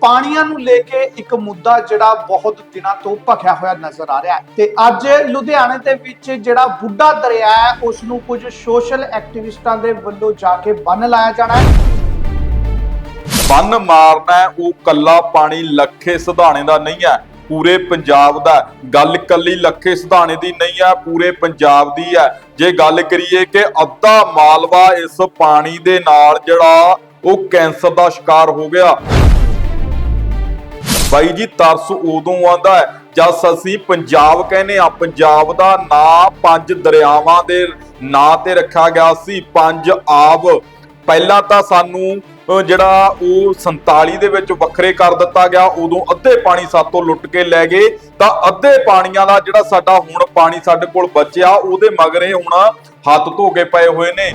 ਪਾਣੀਆਂ ਨੂੰ ਲੈ ਕੇ ਇੱਕ ਮੁੱਦਾ ਜਿਹੜਾ ਬਹੁਤ ਦਿਨਾਂ ਤੋਂ ਭਖਿਆ ਹੋਇਆ ਨਜ਼ਰ ਆ ਰਿਹਾ ਹੈ। ਤੇ ਅੱਜ ਲੁਧਿਆਣੇ ਦੇ ਵਿੱਚ ਜਿਹੜਾ ਬੁੱਢਾ ਦਰਿਆ ਹੈ ਉਸ ਨੂੰ ਕੁਝ ਸੋਸ਼ਲ ਐਕਟਿਵਿਸਟਾਂ ਦੇ ਵੱਲੋਂ ਜਾ ਕੇ ਬੰਨ ਲਾਇਆ ਜਾਣਾ ਹੈ। ਬੰਨ ਮਾਰਨਾ ਉਹ ਕੱਲਾ ਪਾਣੀ ਲੱਖੇ ਸਿਧਾਣੇ ਦਾ ਨਹੀਂ ਹੈ, ਪੂਰੇ ਪੰਜਾਬ ਦਾ ਗੱਲ ਕੱਲੀ ਲੱਖੇ ਸਿਧਾਣੇ ਦੀ ਨਹੀਂ ਹੈ, ਪੂਰੇ ਪੰਜਾਬ ਦੀ ਹੈ। ਜੇ ਗੱਲ ਕਰੀਏ ਕਿ ਅੱਧਾ ਮਾਲਵਾ ਇਸ ਪਾਣੀ ਦੇ ਨਾਲ ਜਿਹੜਾ, ਉਹ ਕੈਂਸਰ ਦਾ ਸ਼ਿਕਾਰ ਹੋ ਗਿਆ। ਬਾਈ ਜੀ, ਤਰਸ ਉਦੋਂ ਆਉਂਦਾ ਹੈ ਜਦ ਅਸੀਂ ਪੰਜਾਬ ਕਹਿੰਦੇ ਆ ਪੰਜਾਬ ਦਾ ਨਾਂ ਪੰਜ ਦਰਿਆਵਾਂ ਦੇ ਨਾਂ ਤੇ ਰੱਖਿਆ ਗਿਆ ਸੀ। ਪੰਜ ਆਬ। ਪਹਿਲਾਂ ਤਾਂ ਸਾਨੂੰ ਜਿਹੜਾ ਉਹ 47 ਦੇ ਵਿੱਚ ਵੱਖਰੇ ਕਰ ਦਿੱਤਾ ਗਿਆ। ਉਦੋਂ ਅੱਧੇ ਪਾਣੀ ਸਾਤੋਂ ਲੁੱਟ ਕੇ ਲੈ ਗਏ। ਤਾਂ ਅੱਧੇ ਪਾਣੀਆਂ ਦਾ ਜਿਹੜਾ ਸਾਡਾ ਹੁਣ ਪਾਣੀ ਸਾਡੇ ਕੋਲ ਬਚਿਆ, ਉਹਦੇ ਮਗਰੇ ਹੁਣ ਹੱਥ ਧੋ ਕੇ ਪਏ ਹੋਏ ਨੇ।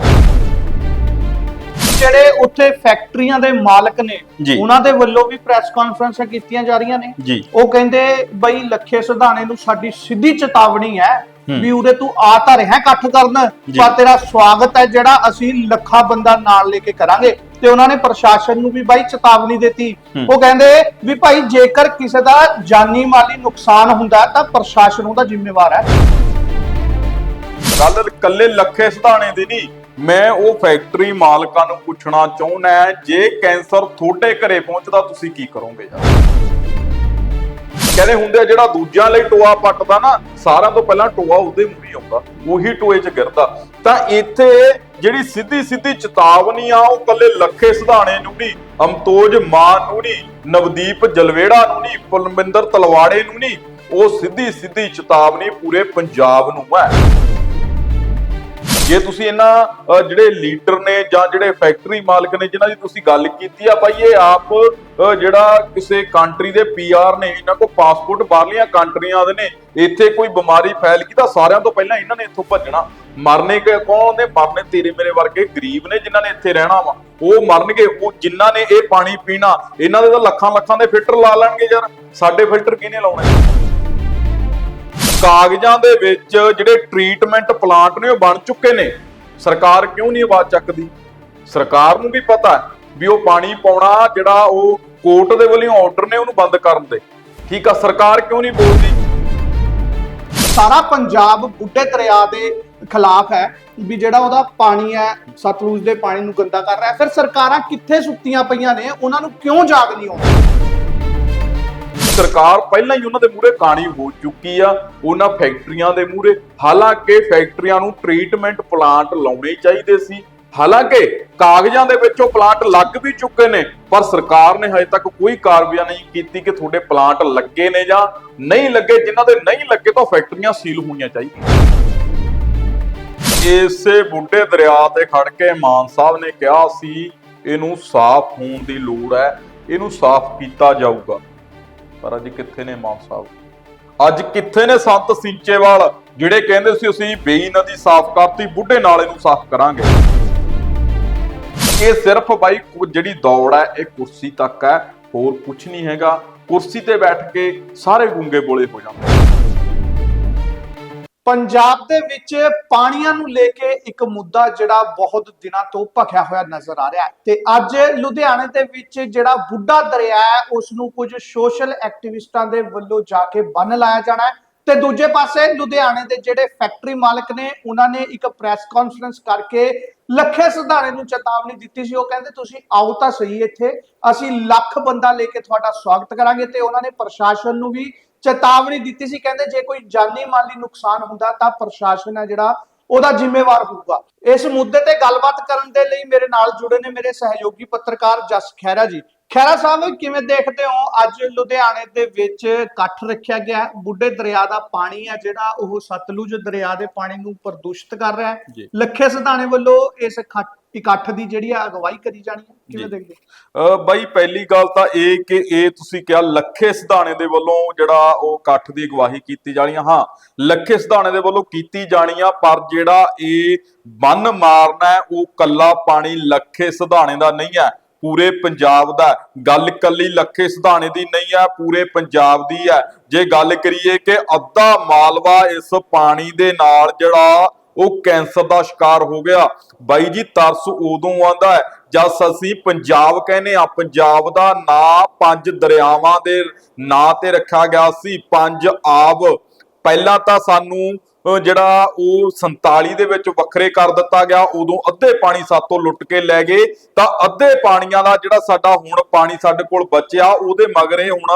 ਜਿਹੜੇ ਉੱਥੇ ਫੈਕਟਰੀਆਂ ਦੇ ਮਾਲਕ ਨੇ। ਉਹਨਾਂ ਦੇ ਵੱਲੋਂ ਵੀ ਪ੍ਰੈਸ ਕਾਨਫਰੰਸਾਂ ਕੀਤੀਆਂ ਜਾ ਰਹੀਆਂ ਨੇ ਉਹ ਕਹਿੰਦੇ ਬਈ ਲੱਖੇ ਸਿਧਾਣੇ ਨੂੰ ਸਾਡੀ ਸਿੱਧੀ ਚੇਤਾਵਨੀ ਹੈ। ਵੀ ਉਹਦੇ ਤੂੰ ਆ ਤਾਂ ਰਿਹਾ ਇਕੱਠ ਕਰਨ। ਪਰ ਤੇਰਾ ਸਵਾਗਤ ਹੈ ਜਿਹੜਾ ਅਸੀਂ ਲੱਖਾਂ ਬੰਦਾ ਨਾਲ ਲੈ ਕੇ ਕਰਾਂਗੇ ਤੇ ਉਹਨਾਂ ਨੇ ਪ੍ਰਸ਼ਾਸਨ ਨੂੰ ਵੀ ਬਾਈ ਚੇਤਾਵਨੀ ਦਿੱਤੀ। ਉਹ ਕਹਿੰਦੇ ਵੀ ਭਾਈ ਜੇਕਰ ਕਿਸੇ ਦਾ ਜਾਨੀ ਮਾਲੀ ਨੁਕਸਾਨ ਹੁੰਦਾ ਤਾਂ ਪ੍ਰਸ਼ਾਸਨ ਉਹਦਾ ਜ਼ਿੰਮੇਵਾਰ ਹੈ ਗੱਲ ਕੱਲੇ ਲੱਖੇ ਸਿਧਾਣੇ ਦੀ ਨਹੀਂ ਮੈਂ ਉਹ ਫੈਕਟਰੀ ਮਾਲਕਾਂ ਨੂੰ ਪੁੱਛਣਾ ਚਾਹੁੰਦਾ ਜੇ ਕੈਂਸਰ ਤੁਹਾਡੇ ਘਰੇ ਪਹੁੰਚਦਾ, ਤੁਸੀਂ ਕੀ ਕਰੋਗੇ ਕਹਿੰਦੇ ਹੁੰਦੇ ਆ, ਜਿਹੜਾ ਦੂਜਿਆਂ ਲਈ ਟੋਆ ਪੱਟਦਾ ਨਾ, ਸਾਰਿਆਂ ਤੋਂ ਪਹਿਲਾਂ ਟੋਆ ਉਹਦੇ ਮੂੰਹ ਹੀ ਆਉਂਦਾ, ਉਹੀ ਟੋਏ 'ਚ ਗਿਰਦਾ। ਤਾਂ ਇੱਥੇ ਜਿਹੜੀ ਸਿੱਧੀ ਸਿੱਧੀ ਚੇਤਾਵਨੀ ਆ, ਉਹ ਕੱਲੇ ਲੱਖੇ ਸਿਧਾਣੇ ਨੂੰ ਨਹੀਂ, ਅਮਤੋਜ ਮਾਨ ਨੂੰ ਨਹੀਂ, ਨਵਦੀਪ ਜਲਵੇੜਾ ਨੂੰ ਨਹੀਂ, ਕੁਲਮਿੰਦਰ ਤਲਵਾੜੇ ਨੂੰ ਨਹੀਂ, ਉਹ ਸਿੱਧੀ ਸਿੱਧੀ ਚੇਤਾਵਨੀ ਪੂਰੇ ਪੰਜਾਬ ਨੂੰ ਹੈ। ਜੇ ਤੁਸੀਂ ਇਹਨਾਂ ਜਿਹੜੇ ਲੀਡਰ ਨੇ ਜਾਂ ਜਿਹੜੇ ਫੈਕਟਰੀ ਮਾਲਕ ਨੇ, ਜਿਨ੍ਹਾਂ ਦੀ ਤੁਸੀਂ ਗੱਲ ਕੀਤੀ ਆ ਬਾਈ, ਇਹ ਆਪ ਜਿਹੜਾ ਕਿਸੇ ਕੰਟਰੀ ਦੇ ਪੀਆਰ ਨੇ, ਇਹਨਾਂ ਕੋਲ ਪਾਸਪੋਰਟ ਬਾਹਰਲੀਆਂ ਕੰਟਰੀਆਂ ਦੇ ਨੇ, ਇੱਥੇ ਕੋਈ ਬਿਮਾਰੀ ਫੈਲ ਗਈ ਤਾਂ ਸਾਰਿਆਂ ਤੋਂ ਪਹਿਲਾਂ ਇਹਨਾਂ ਨੇ ਇੱਥੋਂ ਭੱਜਣਾ। ਮਰਨੇ ਕੌਣ ਨੇ? ਮਰਨੇ ਤੇਰੇ ਮੇਰੇ ਵਰਗੇ ਗਰੀਬ ਨੇ ਜਿਨ੍ਹਾਂ ਨੇ ਇੱਥੇ ਰਹਿਣਾ ਵਾ। ਉਹ ਮਰਨਗੇ, ਉਹ ਜਿਨ੍ਹਾਂ ਨੇ ਇਹ ਪਾਣੀ ਪੀਣਾ, ਇਹਨਾਂ ਦੇ ਤਾਂ ਲੱਖਾਂ ਲੱਖਾਂ ਦੇ ਫਿਲਟਰ ਲਾ ਲੈਣਗੇ ਯਾਰ। ਸਾਡੇ ਫਿਲਟਰ ਕਿਹਨੇ ਲਾਉਣੇ? ਕਾਗਜ਼ਾਂ ਦੇ ਵਿੱਚ ਜਿਹੜੇ ਟ੍ਰੀਟਮੈਂਟ ਪਲਾਂਟ ਨੇ ਉਹ ਬਣ ਚੁੱਕੇ ਨੇ। ਸਰਕਾਰ ਕਿਉਂ ਨਹੀਂ ਆਵਾਜ਼ ਚੱਕਦੀ? ਸਰਕਾਰ ਨੂੰ ਵੀ ਪਤਾ ਵੀ ਉਹ ਪਾਣੀ ਪਾਉਣਾ ਜਿਹੜਾ ਉਹ ਕੋਰਟ ਦੇ ਵੱਲੋਂ ਆਰਡਰ ਨੇ, ਉਹਨੂੰ ਬੰਦ ਕਰਨ ਦੇ। ਠੀਕ ਆ, ਸਰਕਾਰ ਕਿਉਂ ਨਹੀਂ ਬੋਲਦੀ? ਸਾਰਾ ਪੰਜਾਬ ਬੁੱਢੇ ਦਰਿਆ ਦੇ ਖਿਲਾਫ ਹੈ ਵੀ ਜਿਹੜਾ ਉਹਦਾ ਪਾਣੀ ਹੈ, ਸਤਲੁਜ ਦੇ ਪਾਣੀ ਨੂੰ ਗੰਦਾ ਕਰ ਰਿਹਾ ਫਿਰ ਸਰਕਾਰਾਂ ਕਿੱਥੇ ਸੁੱਤੀਆਂ ਪਈਆਂ ਨੇ? ਉਹਨਾਂ ਨੂੰ ਕਿਉਂ ਜਾਗ ਨਹੀਂ ਆਉਂਦੀ? ਸਰਕਾਰ ਪਹਿਲਾਂ ਹੀ ਉਹਨਾਂ ਦੇ ਮੂਹਰੇ ਕਾਣੀ ਹੋ ਚੁੱਕੀ ਆ, ਉਹਨਾਂ ਫੈਕਟਰੀਆਂ ਦੇ ਮੂਹਰੇ। ਹਾਲਾਂਕਿ ਫੈਕਟਰੀਆਂ ਨੂੰ ਟ੍ਰੀਟਮੈਂਟ ਪਲਾਂਟ ਲਾਉਣੇ ਚਾਹੀਦੇ ਸੀ। ਹਾਲਾਂਕਿ ਕਾਗਜ਼ਾਂ ਦੇ ਵਿੱਚੋਂ ਪਲਾਂਟ ਲੱਗ ਵੀ ਚੁੱਕੇ ਨੇ, ਪਰ ਸਰਕਾਰ ਨੇ ਹਜੇ ਤੱਕ ਕੋਈ ਕਾਰਵਾਈ ਨਹੀਂ ਕੀਤੀ ਕਿ ਤੁਹਾਡੇ ਪਲਾਂਟ ਲੱਗੇ ਨੇ ਜਾਂ ਨਹੀਂ ਲੱਗੇ। ਜਿਨ੍ਹਾਂ ਦੇ ਨਹੀਂ ਲੱਗੇ ਤਾਂ ਫੈਕਟਰੀਆਂ ਸੀਲ ਹੋਣੀਆਂ ਚਾਹੀਦੀਆਂ। ਇਸੇ ਬੁੱਢੇ ਦਰਿਆ ਤੇ ਖੜ ਕੇ ਮਾਨ ਸਾਹਿਬ ਨੇ ਕਿਹਾ ਸੀ, ਇਹਨੂੰ ਸਾਫ਼ ਹੋਣ ਦੀ ਲੋੜ ਹੈ, ਇਹਨੂੰ ਸਾਫ਼ ਕੀਤਾ ਜਾਊਗਾ। ਪਰ ਅੱਜ ਕਿੱਥੇ ਨੇ ਮਾਨ ਸਾਹਿਬ? ਅੱਜ ਕਿੱਥੇ ਨੇ ਸੰਤ ਸਿੰਚੇਵਾਲ, ਜਿਹੜੇ ਕਹਿੰਦੇ ਸੀ ਅਸੀਂ ਬੇਈ ਨਦੀ ਸਾਫ਼ ਕਰਤੀ, ਬੁੱਢੇ ਨਾਲੇ ਨੂੰ ਸਾਫ਼ ਕਰਾਂਗੇ? ਇਹ ਸਿਰਫ ਬਾਈ ਜਿਹੜੀ ਦੌੜ ਹੈ, ਇਹ ਕੁਰਸੀ ਤੱਕ ਹੈ, ਹੋਰ ਕੁਝ ਨਹੀਂ ਹੈਗਾ। ਕੁਰਸੀ ਤੇ ਬੈਠ ਕੇ ਸਾਰੇ ਗੁੰਗੇ ਬੋਲੇ ਹੋ ਜਾਂਦੇ ਪੰਜਾਬ ਦੇ ਵਿੱਚ ਪਾਣੀਆਂ ਨੂੰ ਲੈ ਕੇ ਇੱਕ ਮੁੱਦਾ ਜਿਹੜਾ ਬਹੁਤ ਦਿਨਾਂ ਤੋਂ ਭਖਿਆ ਹੋਇਆ ਨਜ਼ਰ ਆ ਰਿਹਾ ਤੇ ਅੱਜ ਲੁਧਿਆਣੇ ਦੇ ਵਿੱਚ ਜਿਹੜਾ ਬੁੱਢਾ ਦਰਿਆ ਹੈ ਉਸ ਨੂੰ ਕੁਝ ਸੋਸ਼ਲ ਐਕਟਿਵਿਸਟਾਂ ਦੇ ਵੱਲੋਂ ਜਾ ਕੇ ਬੰਨ ਲਾਇਆ ਜਾਣਾ ਹੈ। ਤੇ ਦੂਜੇ ਪਾਸੇ ਲੁਧਿਆਣੇ ਦੇ ਜਿਹੜੇ ਫੈਕਟਰੀ ਮਾਲਕ ਨੇ, ਉਹਨਾਂ ਨੇ ਇੱਕ ਪ੍ਰੈਸ ਕਾਨਫਰੰਸ ਕਰਕੇ ਲੱਖੇ ਸਿਧਾਣੇ ਨੂੰ ਚੇਤਾਵਨੀ ਦਿੱਤੀ ਸੀ। ਉਹ ਕਹਿੰਦੇ, ਤੁਸੀਂ ਆਓ ਤਾਂ ਸਹੀ ਇੱਥੇ। ਅਸੀਂ ਲੱਖ ਬੰਦਾ ਲੈ ਕੇ ਤੁਹਾਡਾ ਸਵਾਗਤ ਕਰਾਂਗੇ। ਤੇ ਉਹਨਾਂ ਨੇ ਪ੍ਰਸ਼ਾਸਨ ਨੂੰ ਵੀ ਚੇਤਾਵਨੀ ਦਿੱਤੀ ਸੀ ਕਹਿੰਦੇ ਜੇ ਕੋਈ ਜਾਨੀ ਮਾਲੀ ਨੁਕਸਾਨ ਹੁੰਦਾ ਤਾਂ ਪ੍ਰਸ਼ਾਸਨ ਹੈ ਜਿਹੜਾ ਉਹਦਾ ਜ਼ਿੰਮੇਵਾਰ ਹੋਊਗਾ ਇਸ ਮੁੱਦੇ ਤੇ ਗੱਲਬਾਤ ਕਰਨ ਦੇ ਲਈ ਮੇਰੇ ਨਾਲ ਜੁੜੇ ਨੇ ਮੇਰੇ ਸਹਿਯੋਗੀ ਪੱਤਰਕਾਰ ਜਸ ਖੈਰਾ ਜੀ ਖੈਰਾ ਸਾਹਿਬ ਕਿਵੇਂ ਦੇਖਦੇ ਹੋ ਅੱਜ ਲੁਧਿਆਣੇ ਦੇ ਵਿੱਚ ਇਕੱਠ ਰੱਖਿਆ ਗਿਆ। ਬੁੱਢੇ ਦਰਿਆ ਦਾ ਪਾਣੀ ਹੈ ਜਿਹੜਾ ਉਹ ਸਤਲੁਜ ਦਰਿਆ ਦੇ ਪਾਣੀ ਨੂੰ ਪ੍ਰਦੂਸ਼ਿਤ ਕਰ ਰਿਹਾ ਹੈ। ਲੱਖੇ ਸਿਧਾਣੇ ਵੱਲੋਂ ਇਸ ਇਕੱਠ- ਇਕੱਠ ਦੀ ਜਿਹੜੀ ਆ ਅਗਵਾਈ ਕਰੀ ਜਾਣੀ ਹੈ ਕਿਵੇਂ। ਦੇਖਦੇ ਬਾਈ ਪਹਿਲੀ ਗੱਲ ਤਾਂ ਇਹ ਕਿ ਇਹ ਤੁਸੀਂ ਕਿਹਾ ਲੱਖੇ ਸਿਧਾਣੇ ਦੇ ਵੱਲੋਂ ਜਿਹੜਾ ਉਹ ਇਕੱਠ ਦੀ ਅਗਵਾਈ ਕੀਤੀ ਜਾਣੀ ਆ ਹਾਂ ਲੱਖੇ ਸਿਧਾਣੇ ਦੇ ਵੱਲੋਂ ਕੀਤੀ ਜਾਣੀ ਆ ਪਰ ਜਿਹੜਾ ਇਹ ਬੰਨ ਮਾਰਨਾ ਉਹ ਕੱਲਾ ਪਾਣੀ ਲੱਖੇ ਸਿਧਾਣੇ ਦਾ ਨਹੀਂ ਹੈ ਪੂਰੇ ਪੰਜਾਬ ਦਾ। ਗੱਲ ਕੱਲੀ ਲੱਖੇ ਸਿਧਾਣੇ ਦੀ ਨਹੀਂ ਹੈ ਪੂਰੇ ਪੰਜਾਬ ਦੀ ਹੈ ਜੇ ਗੱਲ ਕਰੀਏ ਕਿ ਅੱਧਾ ਮਾਲਵਾ ਇਸ ਪਾਣੀ ਦੇ ਨਾਲ ਜਿਹੜਾ ਉਹ ਕੈਂਸਰ ਦਾ ਸ਼ਿਕਾਰ ਹੋ ਗਿਆ। ਬਾਈ ਜੀ, ਤਰਸ ਉਦੋਂ ਆਉਂਦਾ ਹੈ ਜਦ ਅਸੀਂ ਪੰਜਾਬ ਕਹਿੰਦੇ ਆ ਪੰਜਾਬ ਦਾ ਨਾਂ ਪੰਜ ਦਰਿਆਵਾਂ ਦੇ ਨਾਂ ਤੇ ਰੱਖਿਆ ਗਿਆ ਸੀ। ਪੰਜ ਆਬ। ਪਹਿਲਾਂ ਤਾਂ ਸਾਨੂੰ ਜਿਹੜਾ ਉਹ 47 ਦੇ ਵਿੱਚ ਵੱਖਰੇ ਕਰ ਦਿੱਤਾ ਗਿਆ। ਉਦੋਂ ਅੱਧੇ ਪਾਣੀ ਸਾਤੋਂ ਲੁੱਟ ਕੇ ਲੈ ਗਏ। ਤਾਂ ਅੱਧੇ ਪਾਣੀਆਂ ਦਾ ਜਿਹੜਾ ਸਾਡਾ ਹੁਣ ਪਾਣੀ ਸਾਡੇ ਕੋਲ ਬਚਿਆ, ਉਹਦੇ ਮਗਰੇ ਹੁਣ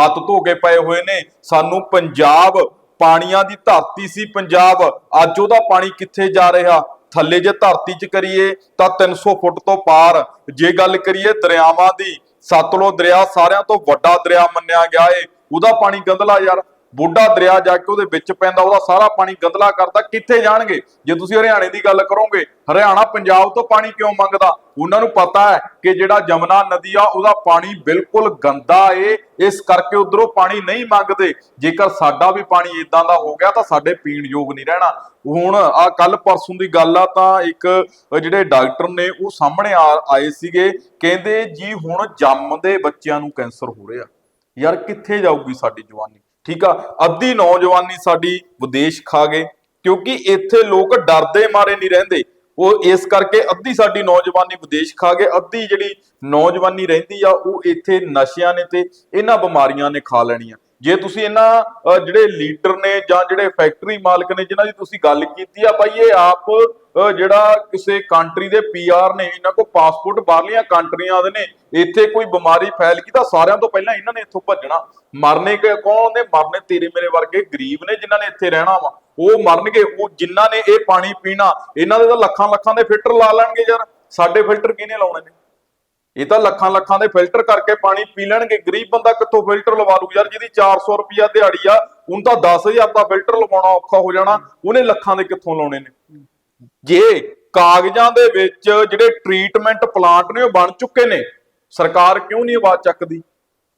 ਹੱਥ ਧੋ ਕੇ ਪਏ ਹੋਏ ਨੇ। ਸਾਨੂੰ ਪੰਜਾਬ ਪਾਣੀਆਂ ਦੀ ਧਰਤੀ ਸੀ ਪੰਜਾਬ। ਅੱਜ ਉਹਦਾ ਪਾਣੀ ਕਿੱਥੇ ਜਾ ਰਿਹਾ? ਥੱਲੇ ਜੇ ਧਰਤੀ 'ਚ ਕਰੀਏ ਤਾਂ 300 ਫੁੱਟ ਤੋਂ ਪਾਰ। ਜੇ ਗੱਲ ਕਰੀਏ ਦਰਿਆਵਾਂ ਦੀ, ਸਤਲੁਜ ਦਰਿਆ ਸਾਰਿਆਂ ਤੋਂ ਵੱਡਾ ਦਰਿਆ ਮੰਨਿਆ ਗਿਆ ਏ। ਉਹਦਾ ਪਾਣੀ ਗੰਧਲਾ ਯਾਰ। ਬੁੱਢਾ ਦਰਿਆ ਜਾ ਕੇ ਉਹਦੇ ਵਿੱਚ ਪੈਂਦਾ, ਉਹਦਾ ਸਾਰਾ ਪਾਣੀ ਗੰਦਲਾ ਕਰਦਾ, ਕਿੱਥੇ ਜਾਣਗੇ? ਜੇ ਤੁਸੀਂ ਹਰਿਆਣੇ ਦੀ ਗੱਲ ਕਰੋਗੇ, ਹਰਿਆਣਾ, ਪੰਜਾਬ ਤੋਂ ਪਾਣੀ ਕਿਉਂ ਮੰਗਦਾ? ਉਹਨਾਂ ਨੂੰ ਪਤਾ ਹੈ ਕਿ ਜਿਹੜਾ ਜਮਨਾ ਨਦੀ ਆ, ਉਹਦਾ ਪਾਣੀ ਬਿਲਕੁਲ ਗੰਦਾ ਏ, ਇਸ ਕਰਕੇ ਉਧਰੋਂ ਪਾਣੀ ਨਹੀਂ ਮੰਗਦੇ। ਜੇਕਰ ਸਾਡਾ ਵੀ ਪਾਣੀ ਇਦਾਂ ਦਾ ਹੋ ਗਿਆ ਤਾਂ ਸਾਡੇ ਪੀਣ ਯੋਗ ਨਹੀਂ ਰਹਿਣਾ। ਹੁਣ ਆ ਕੱਲ ਪਰਸੋਂ ਦੀ ਗੱਲ ਆ, ਤਾਂ ਇੱਕ ਜਿਹੜੇ ਡਾਕਟਰ ਨੇ ਉਹ ਸਾਹਮਣੇ ਆ- ਆਏ ਸੀਗੇ, ਕਹਿੰਦੇ ਜੀ ਹੁਣ ਜੰਮਦੇ ਬੱਚਿਆਂ ਨੂੰ ਕੈਂਸਰ ਹੋ ਰਿਹਾ। ਯਾਰ ਕਿੱਥੇ ਜਾਊਗੀ ਸਾਡੀ ਜਵਾਨੀ? ਠੀਕ ਆ? ਅੱਧੀ ਨੌਜਵਾਨੀ ਸਾਡੀ ਵਿਦੇਸ਼ ਖਾ ਗਏ, ਕਿਉਂਕਿ ਇੱਥੇ ਲੋਕ ਡਰਦੇ ਮਾਰੇ ਨਹੀਂ ਰਹਿੰਦੇ। ਉਹ ਇਸ ਕਰਕੇ ਅੱਧੀ ਸਾਡੀ ਨੌਜਵਾਨੀ ਵਿਦੇਸ਼ ਖਾ ਗਏ, ਅੱਧੀ ਜਿਹੜੀ ਨੌਜਵਾਨੀ ਰਹਿੰਦੀ ਆ, ਉਹ ਇੱਥੇ ਨਸ਼ਿਆਂ ਨੇ ਤੇ ਇਹਨਾਂ ਬਿਮਾਰੀਆਂ ਨੇ ਖਾ ਲੈਣੀਆਂ। ਜੇ ਤੁਸੀਂ ਇਹਨਾਂ ਜਿਹੜੇ ਲੀਡਰ ਨੇ ਜਾਂ ਜਿਹੜੇ ਫੈਕਟਰੀ ਮਾਲਕ ਨੇ, ਜਿਨ੍ਹਾਂ ਦੀ ਤੁਸੀਂ ਗੱਲ ਕੀਤੀ ਆ ਬਾਈ, ਇਹ ਆਪ ਜਿਹੜਾ ਕਿਸੇ ਕੰਟਰੀ ਦੇ ਪੀਆਰ ਨੇ, ਇਹਨਾਂ ਕੋਲ ਪਾਸਪੋਰਟ ਬਾਹਰਲੀਆਂ ਕੰਟਰੀਆਂ ਦੇ ਨੇ, ਇੱਥੇ ਕੋਈ ਬਿਮਾਰੀ ਫੈਲ ਗਈ ਤਾਂ ਸਾਰਿਆਂ ਤੋਂ ਪਹਿਲਾਂ ਇਹਨਾਂ ਨੇ ਇੱਥੋਂ ਭੱਜਣਾ। ਮਰਨੇ ਕੌਣ ਨੇ? ਮਰਨੇ ਤੇਰੇ ਮੇਰੇ ਵਰਗੇ ਗਰੀਬ ਨੇ ਜਿਨ੍ਹਾਂ ਨੇ ਇੱਥੇ ਰਹਿਣਾ ਵਾ। ਉਹ ਮਰਨਗੇ, ਉਹ ਜਿਨ੍ਹਾਂ ਨੇ ਇਹ ਪਾਣੀ ਪੀਣਾ, ਇਹਨਾਂ ਦੇ ਤਾਂ ਲੱਖਾਂ ਲੱਖਾਂ ਦੇ ਫਿਲਟਰ ਲਾ ਲੈਣਗੇ ਯਾਰ। ਸਾਡੇ ਫਿਲਟਰ ਕਿਹਨੇ ਲਾਉਣੇ ਨੇ? ਇਹ ਤਾਂ ਲੱਖਾਂ ਲੱਖਾਂ ਦੇ ਫਿਲਟਰ ਕਰਕੇ ਪਾਣੀ ਪੀ ਲੈਣਗੇ। ਗਰੀਬ ਬੰਦਾ ਕਿੱਥੋਂ ਫਿਲਟਰ ਲਵਾ ਲੂ ਯਾਰ? ਜਿਹਦੀ 400 ਰੁਪਿਆ ਦਿਹਾੜੀ ਆ, ਉਹਨੂੰ ਤਾਂ 10000 ਦਾ ਫਿਲਟਰ ਲਵਾਉਣਾ ਔਖਾ ਹੋ ਜਾਣਾ। ਉਹਨੇ ਲੱਖਾਂ ਦੇ ਕਿੱਥੋਂ ਲਾਉਣੇ ਨੇ? ਜੇ ਕਾਗਜ਼ਾਂ ਦੇ ਵਿੱਚ ਜਿਹੜੇ ਟ੍ਰੀਟਮੈਂਟ ਪਲਾਂਟ ਨੇ, ਉਹ ਬਣ ਚੁੱਕੇ ਨੇ, ਸਰਕਾਰ ਕਿਉਂ ਨਹੀਂ ਆਵਾਜ਼ ਚੱਕਦੀ?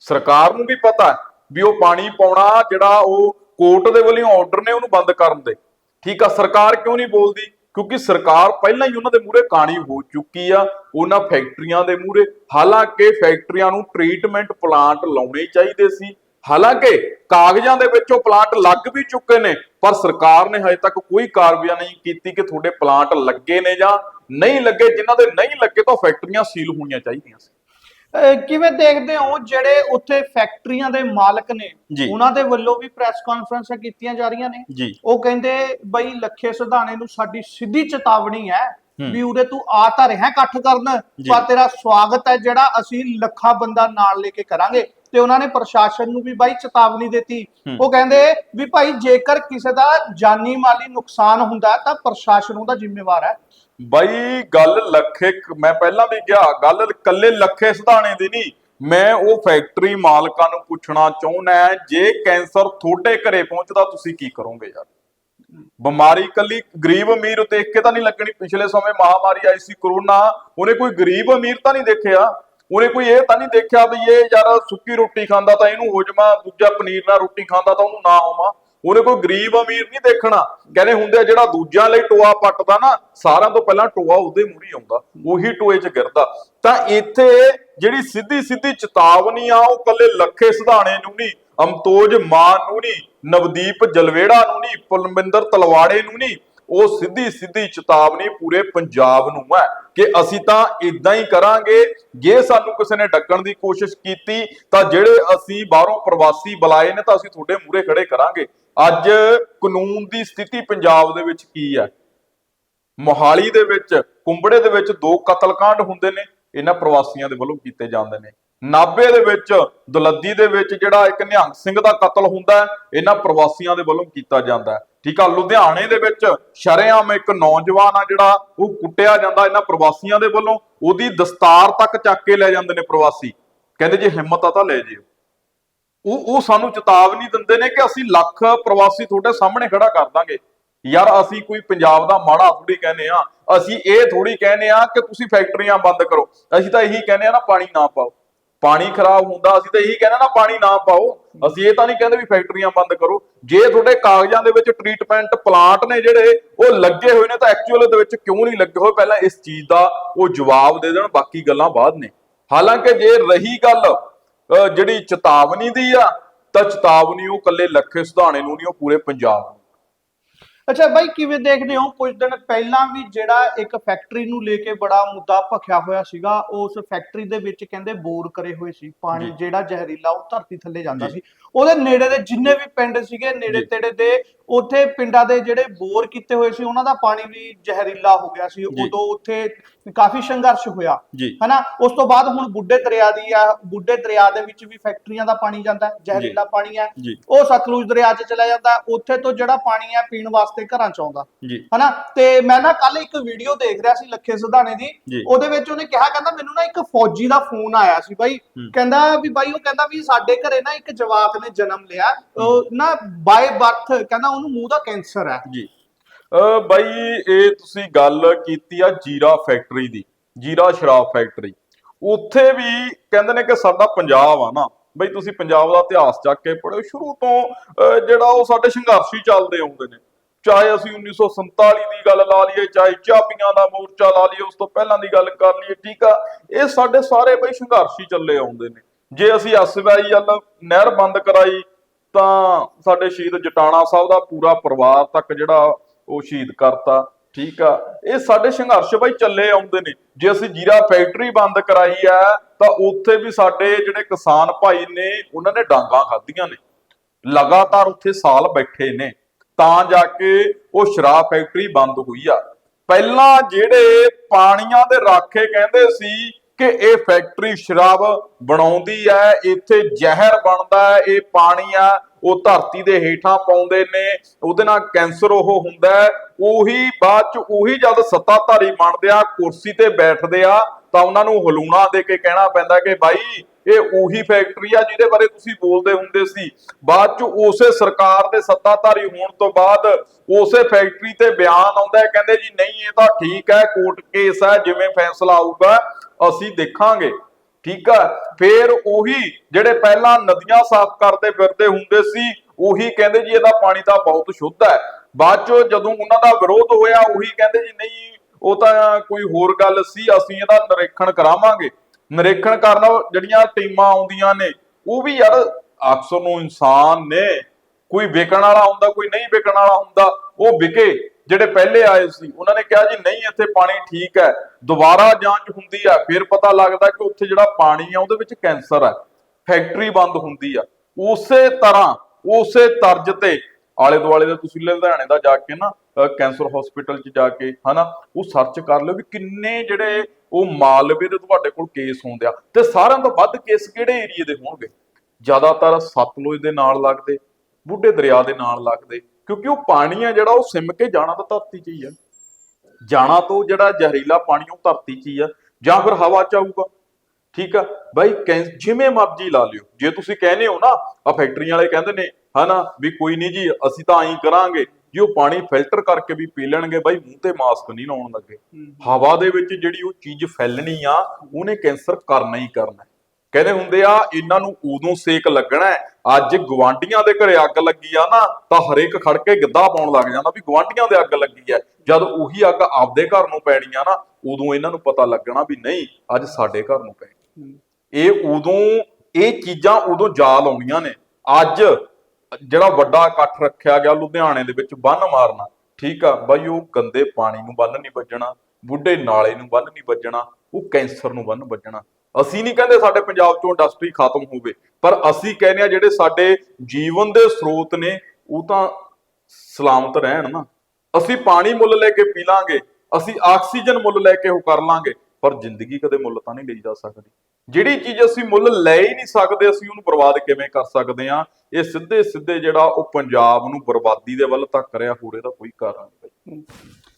ਸਰਕਾਰ ਨੂੰ ਵੀ ਪਤਾ ਵੀ ਉਹ ਪਾਣੀ ਪਾਉਣਾ ਜਿਹੜਾ ਉਹ ਕੋਰਟ ਦੇ ਵੱਲੋਂ ਆਰਡਰ ਨੇ, ਉਹਨੂੰ ਬੰਦ ਕਰਨ ਦੇ। ਠੀਕ ਆ, ਸਰਕਾਰ ਕਿਉਂ ਨਹੀਂ ਬੋਲਦੀ? ਕਿਉਂਕਿ ਸਰਕਾਰ ਪਹਿਲਾਂ ਹੀ ਉਹਨਾਂ ਦੇ ਮੂਹਰੇ ਕਾਣੀ ਹੋ ਚੁੱਕੀ ਆ, ਉਹਨਾਂ ਫੈਕਟਰੀਆਂ ਦੇ ਮੂਹਰੇ। ਹਾਲਾਂਕਿ ਫੈਕਟਰੀਆਂ ਨੂੰ ਟ੍ਰੀਟਮੈਂਟ ਪਲਾਂਟ ਲਾਉਣੇ ਚਾਹੀਦੇ ਸੀ। ਹਾਲਾਂਕਿ ਕਾਗਜ਼ਾਂ ਦੇ ਵਿੱਚ ਉਹ ਪਲਾਂਟ ਲੱਗ ਵੀ ਚੁੱਕੇ ਨੇ, ਪਰ ਸਰਕਾਰ ਨੇ ਹਜੇ ਤੱਕ ਕੋਈ ਕਾਰਵਾਈ ਨਹੀਂ ਕੀਤੀ ਕਿ ਤੁਹਾਡੇ ਪਲਾਂਟ ਲੱਗੇ ਨੇ ਜਾਂ ਨਹੀਂ ਲੱਗੇ। ਜਿਨ੍ਹਾਂ ਦੇ ਨਹੀਂ ਲੱਗੇ ਤਾਂ ਫੈਕਟਰੀਆਂ ਸੀਲ ਹੋਣੀਆਂ ਚਾਹੀਦੀਆਂ ਸੀ। ਕਿਵੇਂ ਦੇਖਦੇ ਹੋ ਜਿਹੜੇ ਉੱਥੇ ਫੈਕਟਰੀਆਂ ਦੇ ਮਾਲਕ ਨੇ। ਉਹਨਾਂ ਦੇ ਵੱਲੋਂ ਵੀ ਪ੍ਰੈਸ ਕਾਨਫਰੰਸਾਂ ਕੀਤੀਆਂ ਜਾ ਰਹੀਆਂ ਨੇ ਉਹ ਕਹਿੰਦੇ ਬਈ ਲੱਖੇ ਸਿਧਾਣੇ ਨੂੰ ਸਾਡੀ ਸਿੱਧੀ ਚੇਤਾਵਨੀ ਹੈ। ਵੀ ਉਰੇ ਤੂੰ ਆ ਤਾਂ ਰਿਹਾ ਇਕੱਠ ਕਰਨ। ਪਰ ਤੇਰਾ ਸਵਾਗਤ ਹੈ ਜਿਹੜਾ ਅਸੀਂ ਲੱਖਾਂ ਬੰਦਾ ਨਾਲ ਲੈ ਕੇ ਕਰਾਂਗੇ ਤੇ ਉਹਨਾਂ ਨੇ ਪ੍ਰਸ਼ਾਸਨ ਨੂੰ ਵੀ ਬਾਈ ਚੇਤਾਵਨੀ ਦਿੱਤੀ। ਉਹ ਕਹਿੰਦੇ ਵੀ ਭਾਈ ਜੇਕਰ ਕਿਸੇ ਦਾ ਜਾਨੀ ਮਾਲੀ ਨੁਕਸਾਨ ਹੁੰਦਾ ਤਾਂ ਪ੍ਰਸ਼ਾਸਨ ਉਹਦਾ ਜ਼ਿੰਮੇਵਾਰ ਹੈ। ਬਾਈ ਗੱਲ ਲੱਖੇ ਮੈਂ ਪਹਿਲਾਂ ਵੀ ਕਿਹਾ ਗੱਲ ਕੱਲੇ ਲੱਖੇ ਸਿਧਾਣੇ ਦੀ ਨਹੀਂ। ਮੈਂ ਉਹ ਫੈਕਟਰੀ ਮਾਲਕਾਂ ਨੂੰ ਪੁੱਛਣਾ ਚਾਹੁੰਦਾ ਜੇ ਕੈਂਸਰ ਤੁਹਾਡੇ ਘਰੇ ਪਹੁੰਚਦਾ ਤੁਸੀਂ ਕੀ ਕਰੋਗੇ ਯਾਰ? ਬਿਮਾਰੀ ਕੱਲੀ ਗਰੀਬ ਅਮੀਰ ਦੇਖ ਕੇ ਤਾਂ ਨਹੀਂ ਲੱਗਣੀ। ਪਿਛਲੇ ਸਮੇਂ ਮਹਾਮਾਰੀ ਆਈ ਸੀ ਕਰੋਨਾ ਉਹਨੇ ਕੋਈ ਗਰੀਬ ਅਮੀਰ ਤਾਂ ਨਹੀਂ ਦੇਖਿਆ। ਉਹਨੇ ਕੋਈ ਇਹ ਤਾਂ ਨਹੀਂ ਦੇਖਿਆ ਵੀ ਇਹ ਯਾਰ ਸੁੱਕੀ ਰੋਟੀ ਖਾਂਦਾ ਤਾਂ ਇਹਨੂੰ ਹੋ ਜਾਵਾਂ, ਦੂਜਾ ਪਨੀਰ ਨਾਲ ਰੋਟੀ ਖਾਂਦਾ ਤਾਂ ਉਹਨੂੰ ਨਾ ਹੋਵਾਂ। ਉਹਨੇ ਕੋਈ ਗਰੀਬ ਅਮੀਰ ਨਹੀਂ ਦੇਖਣਾ। ਕਹਿੰਦੇ ਹੁੰਦੇ ਜਿਹੜਾ ਦੂਜਿਆਂ ਲਈ ਟੋਆ ਪੱਟਦਾ ਨਾ, ਸਾਰਿਆਂ ਤੋਂ ਪਹਿਲਾਂ ਟੋਆ ਉਹਦੇ ਮੂਹਰੇ ਆਉਂਦਾ, ਉਹੀ ਟੋਏ 'ਚ ਗਿਰਦਾ। ਤਾਂ ਇੱਥੇ ਜਿਹੜੀ ਸਿੱਧੀ ਸਿੱਧੀ ਚੇਤਾਵਨੀ ਆ, ਉਹ ਕੱਲੇ ਲੱਖੇ ਸਿਧਾਣੇ ਨੂੰ ਨਹੀਂ, ਅਮਤੋਜ ਮਾਨ ਨੂੰ ਨਹੀਂ, ਨਵਦੀਪ ਜਲਵੇੜਾ ਨੂੰ ਨਹੀਂ, ਪਲਮਿੰਦਰ ਤਲਵਾੜੇ ਨੂੰ ਨਹੀਂ ਉਹ ਸਿੱਧੀ ਸਿੱਧੀ ਚੇਤਾਵਨੀ ਪੂਰੇ ਪੰਜਾਬ ਨੂੰ ਹੈ ਕਿ ਅਸੀਂ ਤਾਂ ਇਦਾਂ ਹੀ ਕਰਾਂਗੇ। ਜੇ ਸਾਨੂੰ ਕਿਸੇ ਨੇ ਡੱਕਣ ਦੀ ਕੋਸ਼ਿਸ਼ ਕੀਤੀ, ਤਾਂ ਜਿਹੜੇ ਅਸੀਂ ਬਾਹਰੋਂ ਪ੍ਰਵਾਸੀ ਬੁਲਾਏ ਨੇ, ਤਾਂ ਅਸੀਂ ਤੁਹਾਡੇ ਮੂਹਰੇ ਖੜੇ ਕਰਾਂਗੇ। ਅੱਜ ਕਾਨੂੰਨ ਦੀ ਸਥਿਤੀ ਪੰਜਾਬ ਦੇ ਵਿੱਚ ਕੀ ਹੈ? ਮੋਹਾਲੀ ਦੇ ਵਿੱਚ, ਕੁੰਬੜੇ ਦੇ ਵਿੱਚ ਦੋ ਕਤਲकांड ਹੁੰਦੇ ਨੇ। ਇਹਨਾਂ ਪ੍ਰਵਾਸੀਆਂ ਦੇ ਵੱਲੋਂ ਕੀਤੇ ਜਾਂਦੇ ਨੇ। ਨਾਬੇ ਦੇ ਵਿੱਚ, ਦਲੱਦੀ ਦੇ ਵਿੱਚ ਜਿਹੜਾ ਇੱਕ ਨਿਹੰਗ ਸਿੰਘ ਦਾ ਕਤਲ ਹੁੰਦਾ ਇਹਨਾਂ ਪ੍ਰਵਾਸੀਆਂ ਦੇ ਵੱਲੋਂ ਕੀਤਾ ਜਾਂਦਾ ਠੀਕ ਆ, ਲੁਧਿਆਣੇ ਦੇ ਵਿੱਚ ਸ਼ਰੇਆਮ ਇੱਕ ਨੌਜਵਾਨ ਆ ਜਿਹੜਾ ਉਹ ਕੁੱਟਿਆ ਜਾਂਦਾ ਇਹਨਾਂ ਪ੍ਰਵਾਸੀਆਂ ਦੇ ਵੱਲੋਂ, ਉਹਦੀ ਦਸਤਾਰ ਤੱਕ ਚੱਕ ਕੇ ਲੈ ਜਾਂਦੇ ਨੇ ਪ੍ਰਵਾਸੀ। ਕਹਿੰਦੇ ਜੇ ਹਿੰਮਤ ਆ ਤਾਂ ਲੈ ਜਿਓ। ਉਹ ਉਹ ਸਾਨੂੰ ਚੇਤਾਵਨੀ ਦਿੰਦੇ ਨੇ ਕਿ ਅਸੀਂ ਲੱਖ ਪ੍ਰਵਾਸੀ ਤੁਹਾਡੇ ਸਾਹਮਣੇ ਖੜਾ ਕਰ ਦਾਂਗੇ। ਯਾਰ ਅਸੀਂ ਕੋਈ ਪੰਜਾਬ ਦਾ ਮਾੜਾ ਥੋੜੀ ਕਹਿੰਦੇ ਆ ਅਸੀਂ ਇਹ ਥੋੜੀ ਕਹਿੰਦੇ ਆ ਕਿ ਤੁਸੀਂ ਫੈਕਟਰੀਆਂ ਬੰਦ ਕਰੋ। ਅਸੀਂ ਤਾਂ ਇਹੀ ਕਹਿੰਦੇ ਆ ਨਾ, ਪਾਣੀ ਨਾ ਪਾਓ। ਪਾਣੀ ਖਰਾਬ ਹੁੰਦਾ, ਅਸੀਂ ਤਾਂ ਇਹੀ ਕਹਿੰਦੇ ਨਾ ਪਾਣੀ ਨਾ ਪਾਓ। ਅਸੀਂ ਇਹ ਤਾਂ ਨਹੀਂ ਕਹਿੰਦੇ ਵੀ ਫੈਕਟਰੀਆਂ ਬੰਦ ਕਰੋ। ਜੇ ਤੁਹਾਡੇ ਕਾਗਜ਼ਾਂ ਦੇ ਵਿੱਚ ਟ੍ਰੀਟਮੈਂਟ ਪਲਾਂਟ ਨੇ ਜਿਹੜੇ, ਉਹ ਲੱਗੇ ਹੋਏ ਨੇ ਤਾਂ ਐਕਚੁਅਲ ਦੇ ਵਿੱਚ ਕਿਉਂ ਨਹੀਂ ਲੱਗੇ ਹੋਏ? ਪਹਿਲਾਂ ਇਸ ਚੀਜ਼ ਦਾ ਉਹ ਜਵਾਬ ਦੇ ਦੇਣ, ਬਾਕੀ ਗੱਲਾਂ ਬਾਅਦ ਨੇ। ਹਾਲਾਂਕਿ ਜੇ ਰਹੀ ਗੱਲ ਜਿਹੜੀ ਚੇਤਾਵਨੀ ਦੀ ਆ, ਤਾਂ ਚੇਤਾਵਨੀ ਉਹ ਕੱਲੇ ਲੱਖੇ ਸੁਧਾਣੇ ਨੂੰ ਨਹੀਂ, ਉਹ ਪੂਰੇ ਪੰਜਾਬ ਨੂੰ। ਅੱਛਾ ਬਾਈ ਕਿਵੇਂ ਦੇਖਦੇ ਹੋ ਕੁਝ ਦਿਨ ਪਹਿਲਾਂ ਵੀ ਜਿਹੜਾ ਇੱਕ ਫੈਕਟਰੀ ਨੂੰ ਲੈ ਕੇ ਬੜਾ ਮੁੱਦਾ ਭਖਿਆ ਹੋਇਆ ਸੀਗਾ ਉਸ ਫੈਕਟਰੀ ਦੇ ਵਿੱਚ ਕਹਿੰਦੇ ਬੋਰ ਕਰੇ ਹੋਏ ਸੀ ਪਾਣੀ। ਜਿਹੜਾ ਜ਼ਹਿਰੀਲਾ ਉਹ ਧਰਤੀ ਥੱਲੇ ਜਾਂਦਾ। ਸੀ ਉਹਦੇ ਨੇੜੇ ਦੇ ਜਿੰਨੇ ਵੀ ਪਿੰਡ ਸੀਗੇ ਨੇੜੇ। ਤੇੜੇ ਦੇ ਉੱਥੇ ਪਿੰਡਾਂ ਦੇ ਜਿਹੜੇ ਬੋਰ ਕੀਤੇ ਹੋਏ ਸੀ ਉਹਨਾਂ ਦਾ ਪਾਣੀ ਵੀ ਜ਼ਹਿਰੀਲਾ ਹੋ ਗਿਆ ਸੀ। ਉਦੋਂ ਉੱਥੇ ਕਾਫੀ ਸੰਘਰਸ਼ ਹੋਇਆ। ਹਨਾ? ਉਸ ਤੋਂ ਬਾਅਦ ਹੁਣ ਬੁੱਢੇ ਦਰਿਆ ਦੀ ਆ ਬੁੱਢੇ ਦਰਿਆ ਦੇ ਵਿੱਚ ਵੀ ਫੈਕਟਰੀਆਂ ਦਾ ਪਾਣੀ ਜਾਂਦਾ ਜ਼ਹਿਰੀਲਾ ਪਾਣੀ ਹੈ। ਉਹ ਸਤਲੁਜ ਦਰਿਆ 'ਚ ਚਲਾ ਜਾਂਦਾ ਉੱਥੇ ਤੋਂ ਜਿਹੜਾ ਪਾਣੀ ਹੈ ਪੀਣ ਵਾਸਤੇ ਘਰਾਂ 'ਚ ਆਉਂਦਾ। ਹਨਾ? ਤੇ ਮੈਂ ਨਾ ਕੱਲ ਇੱਕ ਵੀਡੀਓ ਦੇਖ ਰਿਹਾ ਸੀ ਲੱਖੇ ਸੁਧਾਣੇ ਦੀ। ਉਹਦੇ ਵਿੱਚ ਉਹਨੇ ਕਿਹਾ ਕਹਿੰਦਾ ਮੈਨੂੰ ਨਾ ਇੱਕ ਫੌਜੀ ਦਾ ਫੋਨ ਆਇਆ ਸੀ ਬਾਈ। ਕਹਿੰਦਾ ਵੀ ਬਾਈ ਉਹ ਕਹਿੰਦਾ ਵੀ ਸਾਡੇ ਘਰੇ ਨਾ ਇੱਕ ਜਵਾਕ ਨੇ ਜਨਮ ਲਿਆ। ਉਹ ਨਾ ਬਾਈ ਬਰਥ ਕਹਿੰਦਾ ਉਹਨੂੰ ਮੂੰਹ ਦਾ ਕੈਂਸਰ ਹੈ। ਜੀ। ਅ ਬਾਈ ਇਹ ਤੁਸੀਂ ਗੱਲ ਕੀਤੀ ਆ ਜੀਰਾ ਫੈਕਟਰੀ ਦੀ ਜੀਰਾ ਸ਼ਰਾਬ ਫੈਕਟਰੀ। ਉੱਥੇ ਵੀ ਕਹਿੰਦੇ ਨੇ ਕਿ ਸਾਡਾ ਪੰਜਾਬ ਆ ਨਾ ਬਈ ਤੁਸੀਂ ਪੰਜਾਬ ਦਾ ਇਤਿਹਾਸ ਚੱਕ ਕੇ ਪੜ੍ਹੋ ਸ਼ੁਰੂ ਤੋਂ ਅ, ਜਿਹੜਾ ਉਹ ਸਾਡੇ ਸੰਘਰਸ਼ੀ ਚੱਲਦੇ ਆਉਂਦੇ ਨੇ ਚਾਹੇ ਅਸੀਂ 1947 ਦੀ ਗੱਲ ਲਾ ਲਈਏ ਚਾਹੇ ਚਾਬੀਆਂ ਦਾ ਮੋਰਚਾ ਲਾ ਲਈਏ ਉਸ ਤੋਂ ਪਹਿਲਾਂ ਦੀ ਗੱਲ ਕਰ ਲਈਏ ਠੀਕ ਆ। ਇਹ ਸਾਡੇ ਸਾਰੇ ਬਈ ਸੰਘਰਸ਼ੀ ਚੱਲੇ ਆਉਂਦੇ ਨੇ। ਜੇ ਅਸੀਂ ਐਸਵਾਈ ਵੱਲ ਨਹਿਰ ਬੰਦ ਕਰਾਈ ਤਾਂ ਸਾਡੇ ਸ਼ਹੀਦ ਜਟਾਣਾ ਸਾਹਿਬ ਦਾ ਪੂਰਾ ਪਰਿਵਾਰ ਤੱਕ ਜਿਹੜਾ ਉਹ ਸ਼ਹੀਦ ਕਰਤਾ, ਠੀਕ ਆ। ਇਹ ਸਾਡੇ ਸੰਘਰਸ਼ ਬਾਈ ਚੱਲੇ ਆਉਂਦੇ ਨੇ। ਜੇ ਅਸੀਂ ਜੀਰਾ ਫੈਕਟਰੀ ਬੰਦ ਕਰਾਈ ਆ, ਤਾਂ ਉੱਥੇ ਵੀ ਸਾਡੇ ਜਿਹੜੇ ਕਿਸਾਨ ਭਾਈ ਨੇ, ਉਹਨਾਂ ਨੇ ਡਾਂਗਾ ਖਾਧੀਆਂ ਨੇ। ਲਗਾਤਾਰ ਉੱਥੇ ਸਾਲ ਬੈਠੇ ਨੇ। ਤਾਂ ਜਾ ਕੇ ਉਹ ਸ਼ਰਾਬ ਫੈਕਟਰੀ ਬੰਦ ਹੋਈ ਆ। ਪਹਿਲਾਂ ਜਿਹੜੇ ਪਾਣੀਆਂ ਦੇ ਰਾਖੇ ਕਹਿੰਦੇ ਸੀ ਕਿ ਇਹ ਫੈਕਟਰੀ ਸ਼ਰਾਬ ਬਣਾਉਂਦੀ ਹੈ ਇੱਥੇ ਜ਼ਹਿਰ ਬਣਦਾ ਹੈ, ਇਹ ਪਾਣੀ ਆ, ਉਹ ਧਰਤੀ ਦੇ ਹੇਠਾਂ ਪਾਉਂਦੇ ਨੇ, ਉਹਦੇ ਨਾਲ ਕੈਂਸਰ ਉਹ ਹੁੰਦਾ ਹੈ, ਉਹੀ ਬਾਅਦ ਚ ਉਹੀ ਜਦ ਸੱਤਾਧਾਰੀ ਬਣਦੇ ਆ, ਕੁਰਸੀ ਤੇ ਬੈਠਦੇ ਆ, ਤਾਂ ਉਹਨਾਂ ਨੂੰ ਹਲੂਣਾ ਦੇ ਕੇ ਕਹਿਣਾ ਪੈਂਦਾ ਕਿ ਬਾਈ ਇਹ ਉਹੀ ਫੈਕਟਰੀ ਆ ਜਿਹਦੇ ਬਾਰੇ ਤੁਸੀਂ ਬੋਲਦੇ ਹੁੰਦੇ ਸੀ। ਬਾਅਦ ਚ ਉਸੇ ਸਰਕਾਰ ਦੇ ਸੱਤਾਧਾਰੀ ਹੋਣ ਤੋਂ ਬਾਅਦ ਉਸੇ ਫੈਕਟਰੀ ਤੇ ਬਿਆਨ ਆਉਂਦਾ ਕਹਿੰਦੇ ਜੀ, ਨਹੀਂ, ਇਹ ਤਾਂ ਠੀਕ ਹੈ, ਕੋਰਟ ਕੇਸ ਹੈ, ਜਿਵੇਂ ਫੈਸਲਾ ਆਊਗਾ, ਅਸੀਂ ਦੇਖਾਂਗੇ। ਠੀਕ ਆ? ਫੇਰ ਉਹੀ ਜਿਹੜੇ ਪਹਿਲਾਂ ਨਦੀਆਂ ਸਾਫ਼ ਕਰਦੇ ਫਿਰਦੇ ਹੁੰਦੇ ਸੀ, ਉਹੀ ਕਹਿੰਦੇ ਜੀ, ਇਹਦਾ ਪਾਣੀ ਤਾਂ ਬਹੁਤ ਸ਼ੁੱਧ ਹੈ। ਬਾਅਦ ਚੋਂ ਜਦੋਂ ਉਹਨਾਂ ਦਾ ਵਿਰੋਧ ਹੋਇਆ, ਉਹੀ ਕਹਿੰਦੇ ਜੀ, ਨਹੀਂ, ਉਹ ਤਾਂ ਕੋਈ ਹੋਰ ਗੱਲ ਸੀ, ਅਸੀਂ ਇਹਦਾ ਨਿਰੀਖਣ ਕਰਾਵਾਂਗੇ। ਨਿਰੀਖਣ ਕਰਨ ਜਿਹੜੀਆਂ ਟੀਮਾਂ ਆਉਂਦੀਆਂ ਨੇ, ਉਹ ਵੀ ਯਾਰ ਅਕਸਰ ਨੂੰ ਇਨਸਾਨ ਨੇ, ਕੋਈ ਵਿਕਣ ਵਾਲਾ ਹੁੰਦਾ, ਕੋਈ ਨਹੀਂ ਵਿਕਣ ਵਾਲਾ ਹੁੰਦਾ, ਉਹ ਵਿਕੇ, ਜਿਹੜੇ ਪਹਿਲੇ ਆਏ ਸੀ, ਉਹਨਾਂ ਨੇ ਕਿਹਾ ਜੀ, ਨਹੀਂ, ਇੱਥੇ ਪਾਣੀ ਠੀਕ ਹੈ, ਦੁਬਾਰਾ ਜਾਂਚ ਹੁੰਦੀ ਹੈ ਫਿਰ ਪਤਾ ਲੱਗਦਾ ਕਿ ਉੱਥੇ ਜਿਹੜਾ ਪਾਣੀ ਆ, ਉਹਦੇ ਵਿੱਚ ਕੈਂਸਰ ਹੈ, ਫੈਕਟਰੀ ਬੰਦ ਹੁੰਦੀ ਆ, ਉਸੇ ਤਰ੍ਹਾਂ, ਉਸੇ ਤਰਜ਼ ਤੇ, ਆਲੇ ਦੁਆਲੇ ਦਾ ਤੁਸੀਂ ਲੁਧਿਆਣੇ ਦਾ ਜਾ ਕੇ ਨਾ ਕੈਂਸਰ ਹਸਪੀਟਲ 'ਚ ਜਾ ਕੇ, ਹਨਾ, ਉਹ ਸਰਚ ਕਰ ਲਿਓ ਵੀ ਕਿੰਨੇ ਜਿਹੜੇ ਉਹ ਮਾਲਵੇ ਦੇ ਤੁਹਾਡੇ ਕੋਲ ਕੇਸ ਹੁੰਦੇ ਆ। ਤੇ ਸਾਰਿਆਂ ਤੋਂ ਵੱਧ ਕੇਸ ਕਿਹੜੇ ਏਰੀਏ ਦੇ ਹੋਣਗੇ? ਜ਼ਿਆਦਾਤਰ ਸਤਲੁਜ ਦੇ ਨਾਲ ਲੱਗਦੇ, ਬੁੱਢੇ ਦਰਿਆ ਦੇ ਨਾਲ ਲੱਗਦੇ, ਕਿਉਂਕਿ ਉਹ ਪਾਣੀ ਆ ਜਿਹੜਾ ਉਹ ਸਿਮ ਕੇ ਜਾਣਾ ਤਾਂ ਧਰਤੀ 'ਚ ਹੀ ਆ। ਜਾਣਾ ਤੋਂ ਜਿਹੜਾ ਜ਼ਹਿਰੀਲਾ ਪਾਣੀ ਉਹ ਧਰਤੀ 'ਚ ਹੀ ਆ, ਜਾਂ ਫਿਰ ਹਵਾ 'ਚ ਆਊਗਾ। ਠੀਕ ਆ? ਬਾਈ ਕੈਂ- ਜਿਵੇਂ ਮਰਜ਼ੀ ਲਾ ਲਿਓ। ਜੇ ਤੁਸੀਂ ਕਹਿੰਦੇ ਹੋ ਨਾ ਆ ਫੈਕਟਰੀਆਂ ਵਾਲੇ ਕਹਿੰਦੇ ਨੇ, ਹਨਾ, ਵੀ ਕੋਈ ਨਹੀਂ ਜੀ, ਅਸੀਂ ਤਾਂ ਐਂ ਕਰਾਂਗੇ। ਜੀ ਉਹ ਪਾਣੀ ਫਿਲਟਰ ਕਰਕੇ ਵੀ ਪੀ ਲੈਣਗੇ ਬਾਈ ਮੂੰਹ ਤੇ ਮਾਸਕ ਨਹੀਂ ਲਾਉਣ ਲੱਗੇ। ਹਵਾ ਦੇ ਵਿੱਚ ਜਿਹੜੀ ਉਹ ਚੀਜ਼ ਫੈਲਣੀ ਆ ਉਹਨੇ ਕੈਂਸਰ ਕਰਨਾ ਹੀ ਕਰਨਾ। ਕਹਿੰਦੇ ਹੁੰਦੇ ਆ ਇਹਨਾਂ ਨੂੰ ਉਦੋਂ ਸੇਕ ਲੱਗਣਾ। ਅੱਜ ਗਵਾਂਡੀਆਂ ਦੇ ਘਰੇ ਅੱਗ ਲੱਗੀ ਆ ਨਾ ਤਾਂ ਹਰੇਕ ਖੜ ਕੇ ਗਿੱਧਾ ਪਾਉਣ ਲੱਗ ਜਾਂਦਾ ਵੀ ਗਵਾਂਡੀਆਂ ਦੇ ਅੱਗ ਲੱਗੀ ਹੈ। ਜਦ ਉਹੀ ਅੱਗ ਆਪਦੇ ਘਰ ਨੂੰ ਪੈਣੀ ਆ ਨਾ ਉਦੋਂ ਇਹਨਾਂ ਨੂੰ ਪਤਾ ਲੱਗਣਾ ਵੀ ਨਹੀਂ ਅੱਜ ਸਾਡੇ ਘਰ ਨੂੰ ਪੈਣੀ ਇਹ ਉਦੋਂ ਇਹ ਚੀਜ਼ਾਂ ਉਦੋਂ ਯਾਦ ਆਉਣੀਆਂ ਨੇ। ਅੱਜ ਜਿਹੜਾ ਵੱਡਾ ਇਕੱਠ ਰੱਖਿਆ ਗਿਆ ਲੁਧਿਆਣੇ ਦੇ ਵਿੱਚ ਬੰਨ ਮਾਰਨਾ, ਠੀਕ ਆ ਬਾਈ, ਉਹ ਗੰਦੇ ਪਾਣੀ ਨੂੰ ਬੰਨ ਨਹੀਂ ਵੱਜਣਾ, ਬੁੱਢੇ ਨਾਲੇ ਨੂੰ ਬੰਨ ਨਹੀਂ ਵੱਜਣਾ, ਉਹ ਕੈਂਸਰ ਨੂੰ ਬੰਨ ਵੱਜਣਾ। ਅਸੀਂ ਨਹੀਂ ਕਹਿੰਦੇ ਸਾਡੇ ਪੰਜਾਬ ਚੋਂ ਇੰਡਸਟਰੀ ਖਤਮ ਹੋਵੇ, ਪਰ ਅਸੀਂ ਕਹਿੰਦੇ ਆ ਜਿਹੜੇ ਸਾਡੇ ਜੀਵਨ ਦੇ ਸਰੋਤ ਨੇ, ਉਹ ਤਾਂ ਸਲਾਮਤ ਰਹਿਣ ਨਾ। ਅਸੀਂ ਪਾਣੀ ਮੁੱਲ ਲੈ ਕੇ ਪੀ ਲਾਂਗੇ, ਅਸੀਂ ਆਕਸੀਜਨ ਮੁੱਲ ਲੈ ਕੇ ਉਹ ਕਰ ਲਾਂਗੇ। ਪਰ ਜ਼ਿੰਦਗੀ ਕਦੇ ਮੁੱਲ ਤਾਂ ਨਹੀਂ ਲਈ ਜਾ ਸਕਦੀ। ਜਿਹੜੀ ਚੀਜ਼ ਅਸੀਂ ਮੁੱਲ ਲੈ ਹੀ ਨਹੀਂ ਸਕਦੇ ਅਸੀਂ ਉਹਨੂੰ ਬਰਬਾਦ ਕਿਵੇਂ ਕਰ ਸਕਦੇ ਆ ਇਹ ਸਿੱਧੇ ਸਿੱਧੇ ਜਿਹੜਾ ਉਹ ਪੰਜਾਬ ਨੂੰ ਬਰਬਾਦੀ ਦੇ ਵੱਲ ਧੱਕ ਰਿਹਾ ਹੋਰ ਇਹਦਾ ਕੋਈ ਕਾਰਨ ਨਹੀਂ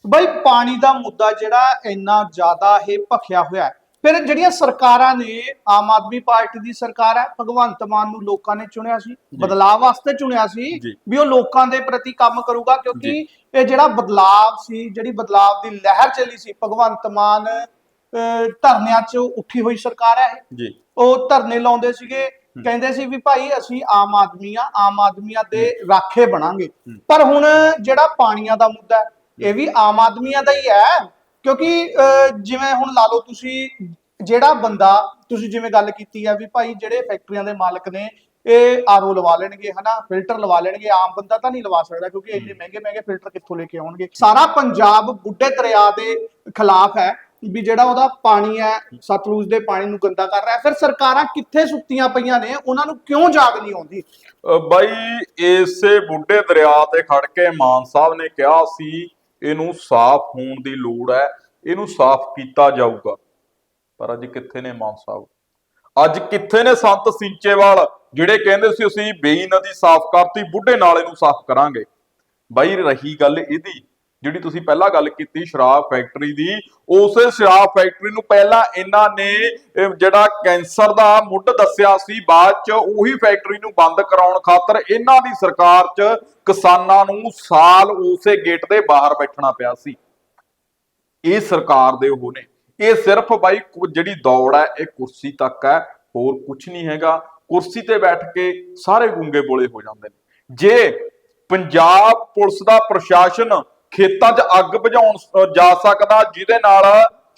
ਬਈ। ਪਾਣੀ ਦਾ ਮੁੱਦਾ ਜਿਹੜਾ ਇੰਨਾ ਜ਼ਿਆਦਾ ਇਹ ਭਖਿਆ ਹੋਇਆ ਹੈ। ਫਿਰ ਜਿਹੜੀਆਂ ਸਰਕਾਰਾਂ ਨੇ ਆਮ ਆਦਮੀ ਪਾਰਟੀ ਦੀ ਸਰਕਾਰ ਹੈ ਭਗਵੰਤ ਮਾਨ ਨੂੰ ਲੋਕਾਂ ਨੇ ਚੁਣਿਆ ਸੀ ਬਦਲਾਅ ਵਾਸਤੇ ਚੁਣਿਆ ਸੀ। ਵੀ ਉਹ ਲੋਕਾਂ ਦੇ ਪ੍ਰਤੀ ਕੰਮ ਕਰੂਗਾ ਕਿਉਂਕਿ। ਇਹ ਜਿਹੜਾ ਬਦਲਾਅ ਸੀ ਜਿਹੜੀ ਬਦਲਾਅ ਦੀ ਲਹਿਰ ਚੱਲੀ ਸੀ ਭਗਵੰਤ ਮਾਨ ਧਰਨਿਆਂ 'ਚ ਉੱਠੀ ਹੋਈ ਸਰਕਾਰ ਹੈ ਜੀ। ਉਹ ਧਰਨੇ ਲਾਉਂਦੇ ਸੀਗੇ। ਕਹਿੰਦੇ ਸੀ ਵੀ ਭਾਈ ਅਸੀਂ ਆਮ ਆਦਮੀ ਆ ਆਮ ਆਦਮੀਆਂ ਦੇ ਰਾਖੇ ਬਣਾਂਗੇ। ਪਰ ਹੁਣ ਜਿਹੜਾ ਪਾਣੀਆਂ ਦਾ ਮੁੱਦਾ ਹੈ, ਇਹ ਵੀ ਆਮ ਆਦਮੀਆਂ ਦਾ ਹੀ ਹੈ। ਕਿਉਂਕਿ ਜਿਵੇਂ ਹੁਣ ਲਾ ਲਓ ਤੁਸੀਂ ਜਿਹੜਾ ਬੰਦਾ ਤੁਸੀਂ ਜਿਵੇਂ ਗੱਲ ਕੀਤੀ ਆ ਵੀ ਭਾਈ ਜਿਹੜੇ ਫੈਕਟਰੀਆਂ ਦੇ ਮਾਲਕ ਨੇ ਇਹ ਆਰਓ ਲਵਾ ਲੈਣਗੇ ਹਨਾ? ਫਿਲਟਰ ਲਵਾ ਲੈਣਗੇ। ਆਮ ਬੰਦਾ ਤਾਂ ਨਹੀਂ ਲਵਾ ਸਕਦਾ ਕਿਉਂਕਿ ਇੰਨੇ ਮਹਿੰਗੇ ਮਹਿੰਗੇ ਫਿਲਟਰ ਕਿੱਥੋਂ ਲੈ ਕੇ ਆਉਣਗੇ? ਸਾਰਾ ਪੰਜਾਬ ਬੁੱਢੇ ਦਰਿਆ ਦੇ ਖਿਲਾਫ ਹੈ। ਵੀ ਜਿਹੜਾ ਉਹਦਾ ਪਾਣੀ ਹੈ, ਸਤਲੁਜ ਦੇ ਪਾਣੀ ਨੂੰ ਗੰਦਾ ਕਰ ਰਿਹਾ ਫਿਰ ਸਰਕਾਰਾਂ ਕਿੱਥੇ ਸੁੱਤੀਆਂ ਪਈਆਂ ਨੇ? ਉਹਨਾਂ ਨੂੰ ਕਿਉਂ ਜਾਗ ਨਹੀਂ ਆਉਂਦੀ? ਬਾਈ, ਇਸੇ ਬੁੱਢੇ ਦਰਿਆ ਤੇ ਖੜ ਕੇ ਮਾਨ ਸਾਹਿਬ ਨੇ ਕਿਹਾ ਸੀ, ਇਹਨੂੰ ਸਾਫ਼ ਹੋਣ ਦੀ ਲੋੜ ਹੈ, ਇਹਨੂੰ ਸਾਫ਼ ਕੀਤਾ ਜਾਊਗਾ। ਪਰ ਅੱਜ ਕਿੱਥੇ ਨੇ ਮਾਨ ਸਾਹਿਬ? ਅੱਜ ਕਿੱਥੇ ਨੇ ਸੰਤ ਸਿੰਚੇਵਾਲ, ਜਿਹੜੇ ਕਹਿੰਦੇ ਸੀ ਅਸੀਂ ਬੇਈ ਨਦੀ ਸਾਫ਼ ਕਰਤੀ, ਬੁੱਢੇ ਨਾਲੇ ਨੂੰ ਸਾਫ਼ ਕਰਾਂਗੇ। ਬਾਈ, ਰਹੀ ਗੱਲ ਇਹਦੀ ਜਿਹੜੀ ਤੁਸੀਂ ਪਹਿਲਾਂ ਗੱਲ ਕੀਤੀ ਸ਼ਰਾਬ ਫੈਕਟਰੀ ਦੀ, ਉਸੇ ਸ਼ਰਾਬ ਫੈਕਟਰੀ ਨੂੰ ਪਹਿਲਾਂ ਇਹਨਾਂ ਨੇ ਜਿਹੜਾ ਕੈਂਸਰ ਦਾ ਮੁੱਢ ਦੱਸਿਆ ਸੀ, ਬਾਅਦ ਚ ਉਹੀ ਫੈਕਟਰੀ ਨੂੰ ਬੰਦ ਕਰਾਉਣ ਖਾਤਰ ਇਹਨਾਂ ਦੀ ਸਰਕਾਰ ਚ ਕਿਸਾਨਾਂ ਨੂੰ ਸਾਲ ਉਸੇ ਗੇਟ ਦੇ ਬਾਹਰ ਬੈਠਣਾ ਪਿਆ ਸੀ। ਇਹ ਸਰਕਾਰ ਦੇ ਉਹ ਨੇ। ਇਹ ਸਿਰਫ ਬਾਈ ਜਿਹੜੀ ਦੌੜ ਹੈ, ਇਹ ਕੁਰਸੀ ਤੱਕ ਹੈ, ਹੋਰ ਕੁਝ ਨਹੀਂ ਹੈਗਾ। ਕੁਰਸੀ ਤੇ ਬੈਠ ਕੇ ਸਾਰੇ ਗੁੰਗੇ ਬੋਲੇ ਹੋ ਜਾਂਦੇ ਨੇ। ਜੇ ਪੰਜਾਬ ਪੁਲਿਸ ਦਾ ਪ੍ਰਸ਼ਾਸਨ ਖੇਤਾਂ 'ਚ ਅੱਗ ਬੁਝਾਉਣ ਜਾ ਸਕਦਾ, ਜਿਹਦੇ ਨਾਲ